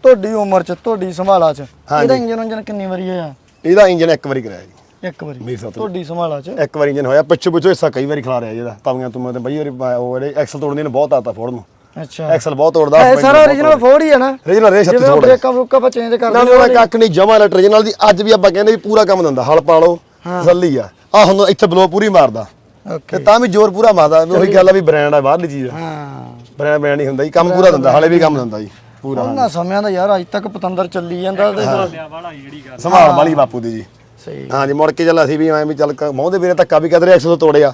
ਤੁਹਾਡੀ ਉਮਰ 'ਚ ਤੁਹਾਡੀ ਸੰਭਾਲਾ 'ਚ। ਇਹਦਾ ਇੰਜਨ ਉਂਜਨ ਕਿੰਨੀ ਵਾਰੀ ਹੋਇਆ ਇਹਦਾ ਇੰਜਨ ਇੱਕ ਵਾਰੀ ਕਰਾਇਆ ਜੀ। ਇੱਕ ਵਾਰੀ। ਮੇਰੀ ਸਾਥ ਤੁਹਾਡੀ ਸੰਭਾਲਾ 'ਚ। ਇੱਕ ਵਾਰੀ ਇੰਜਨ ਹੋਇਆ ਪਿੱਛੇ ਪਿੱਛੇ ਹਿੱਸਾ ਕਈ ਵਾਰੀ ਖਿਲਾ ਰਿਹਾ ਜਿਹਦਾ ਤਵੀਆਂ ਤੁਮਾਂ ਤੇ ਬਈ ਵਾਰੀ ਉਹ ਜਿਹੜੇ ਐਕਸਲ ਤੋੜਨੇ ਨੇ ਬਹੁਤ ਆਤਾ ਫੋੜ ਨੂੰ। ਅੱਛਾ। ਐਕਸਲ ਬਹੁਤ ਤੋੜਦਾ ਇਹ ਸਾਰਾ origignal ਫੋੜ ਹੀ ਹੈ ਨਾ? ਰੀਜਨਲ ਰੇ 36 ਜਿਵੇਂ ਉਹ ਫੋੜ ਬ੍ਰੇਕਾਂ ਬਰੂਕਾਂ ਆਪਾਂ ਚੇਂਜ ਕਰਦੇ ਨਾ ਨਾ ਕੱਖ ਨਹੀਂ ਜਮਾ ਲੈਟਰ origignal ਦੀ ਅੱਜ ਵੀ ਆਪਾਂ ਕਹਿੰਦੇ ਵੀ ਪੂਰਾ ਕੰਮ ਦਿੰਦਾ ਹਲ ਪਾ ਲਓ ਤਸੱਲੀ ਆ। ਆ ਹੁਣ ਇੱਥੇ ਬਲੋ ਪੂਰੀ ਮਾਰਦਾ। ਓਕੇ ਤੇ ਤਾਂ ਵੀ ਜ਼ੋਰ ਪੂਰਾ ਮਾਰਦਾ ਉਹੀ ਗੱਲ ਆ ਵੀ ਬ੍ਰਾਂਡ ਆ ਬਾਹਰਲੀ ਚੀਜ਼ ਆ। ਹਾਂ। ਬ੍ਰਾਂਡ ਬ੍ਰਾਂਡ ਨਹੀਂ ਹੁੰਦਾ ਜੀ ਕੰਮ ਪੂਰਾ ਦਿੰਦਾ ਹਲੇ ਵੀ ਕੰਮ ਦਿੰਦਾ ਜੀ ਪੂਰਾ। ਉਹਨਾਂ ਸਮਿਆਂ ਦਾ ਯਾਰ ਅੱਜ ਤੱਕ ਪਤੰਦਰ ਚੱਲੀ ਜਾਂਦਾ ਤੇ ਸੰਭਾਲ ਵਾਲੀ ਬਾਪੂ ਦੀ ਜੀ। ਸਹੀ ਹਾਂਜੀ ਮੁੜ ਕੇ ਚੱਲ ਅਸੀਂ ਵੀ ਐਂ ਵੀ ਚੱਲ ਮੋਹਦੇ ਵੀਰੇ ਧੱਕਾ ਵੀ ਕਦਰ ਐਕਸਲ ਤੋਂ ਤੋੜਿਆ।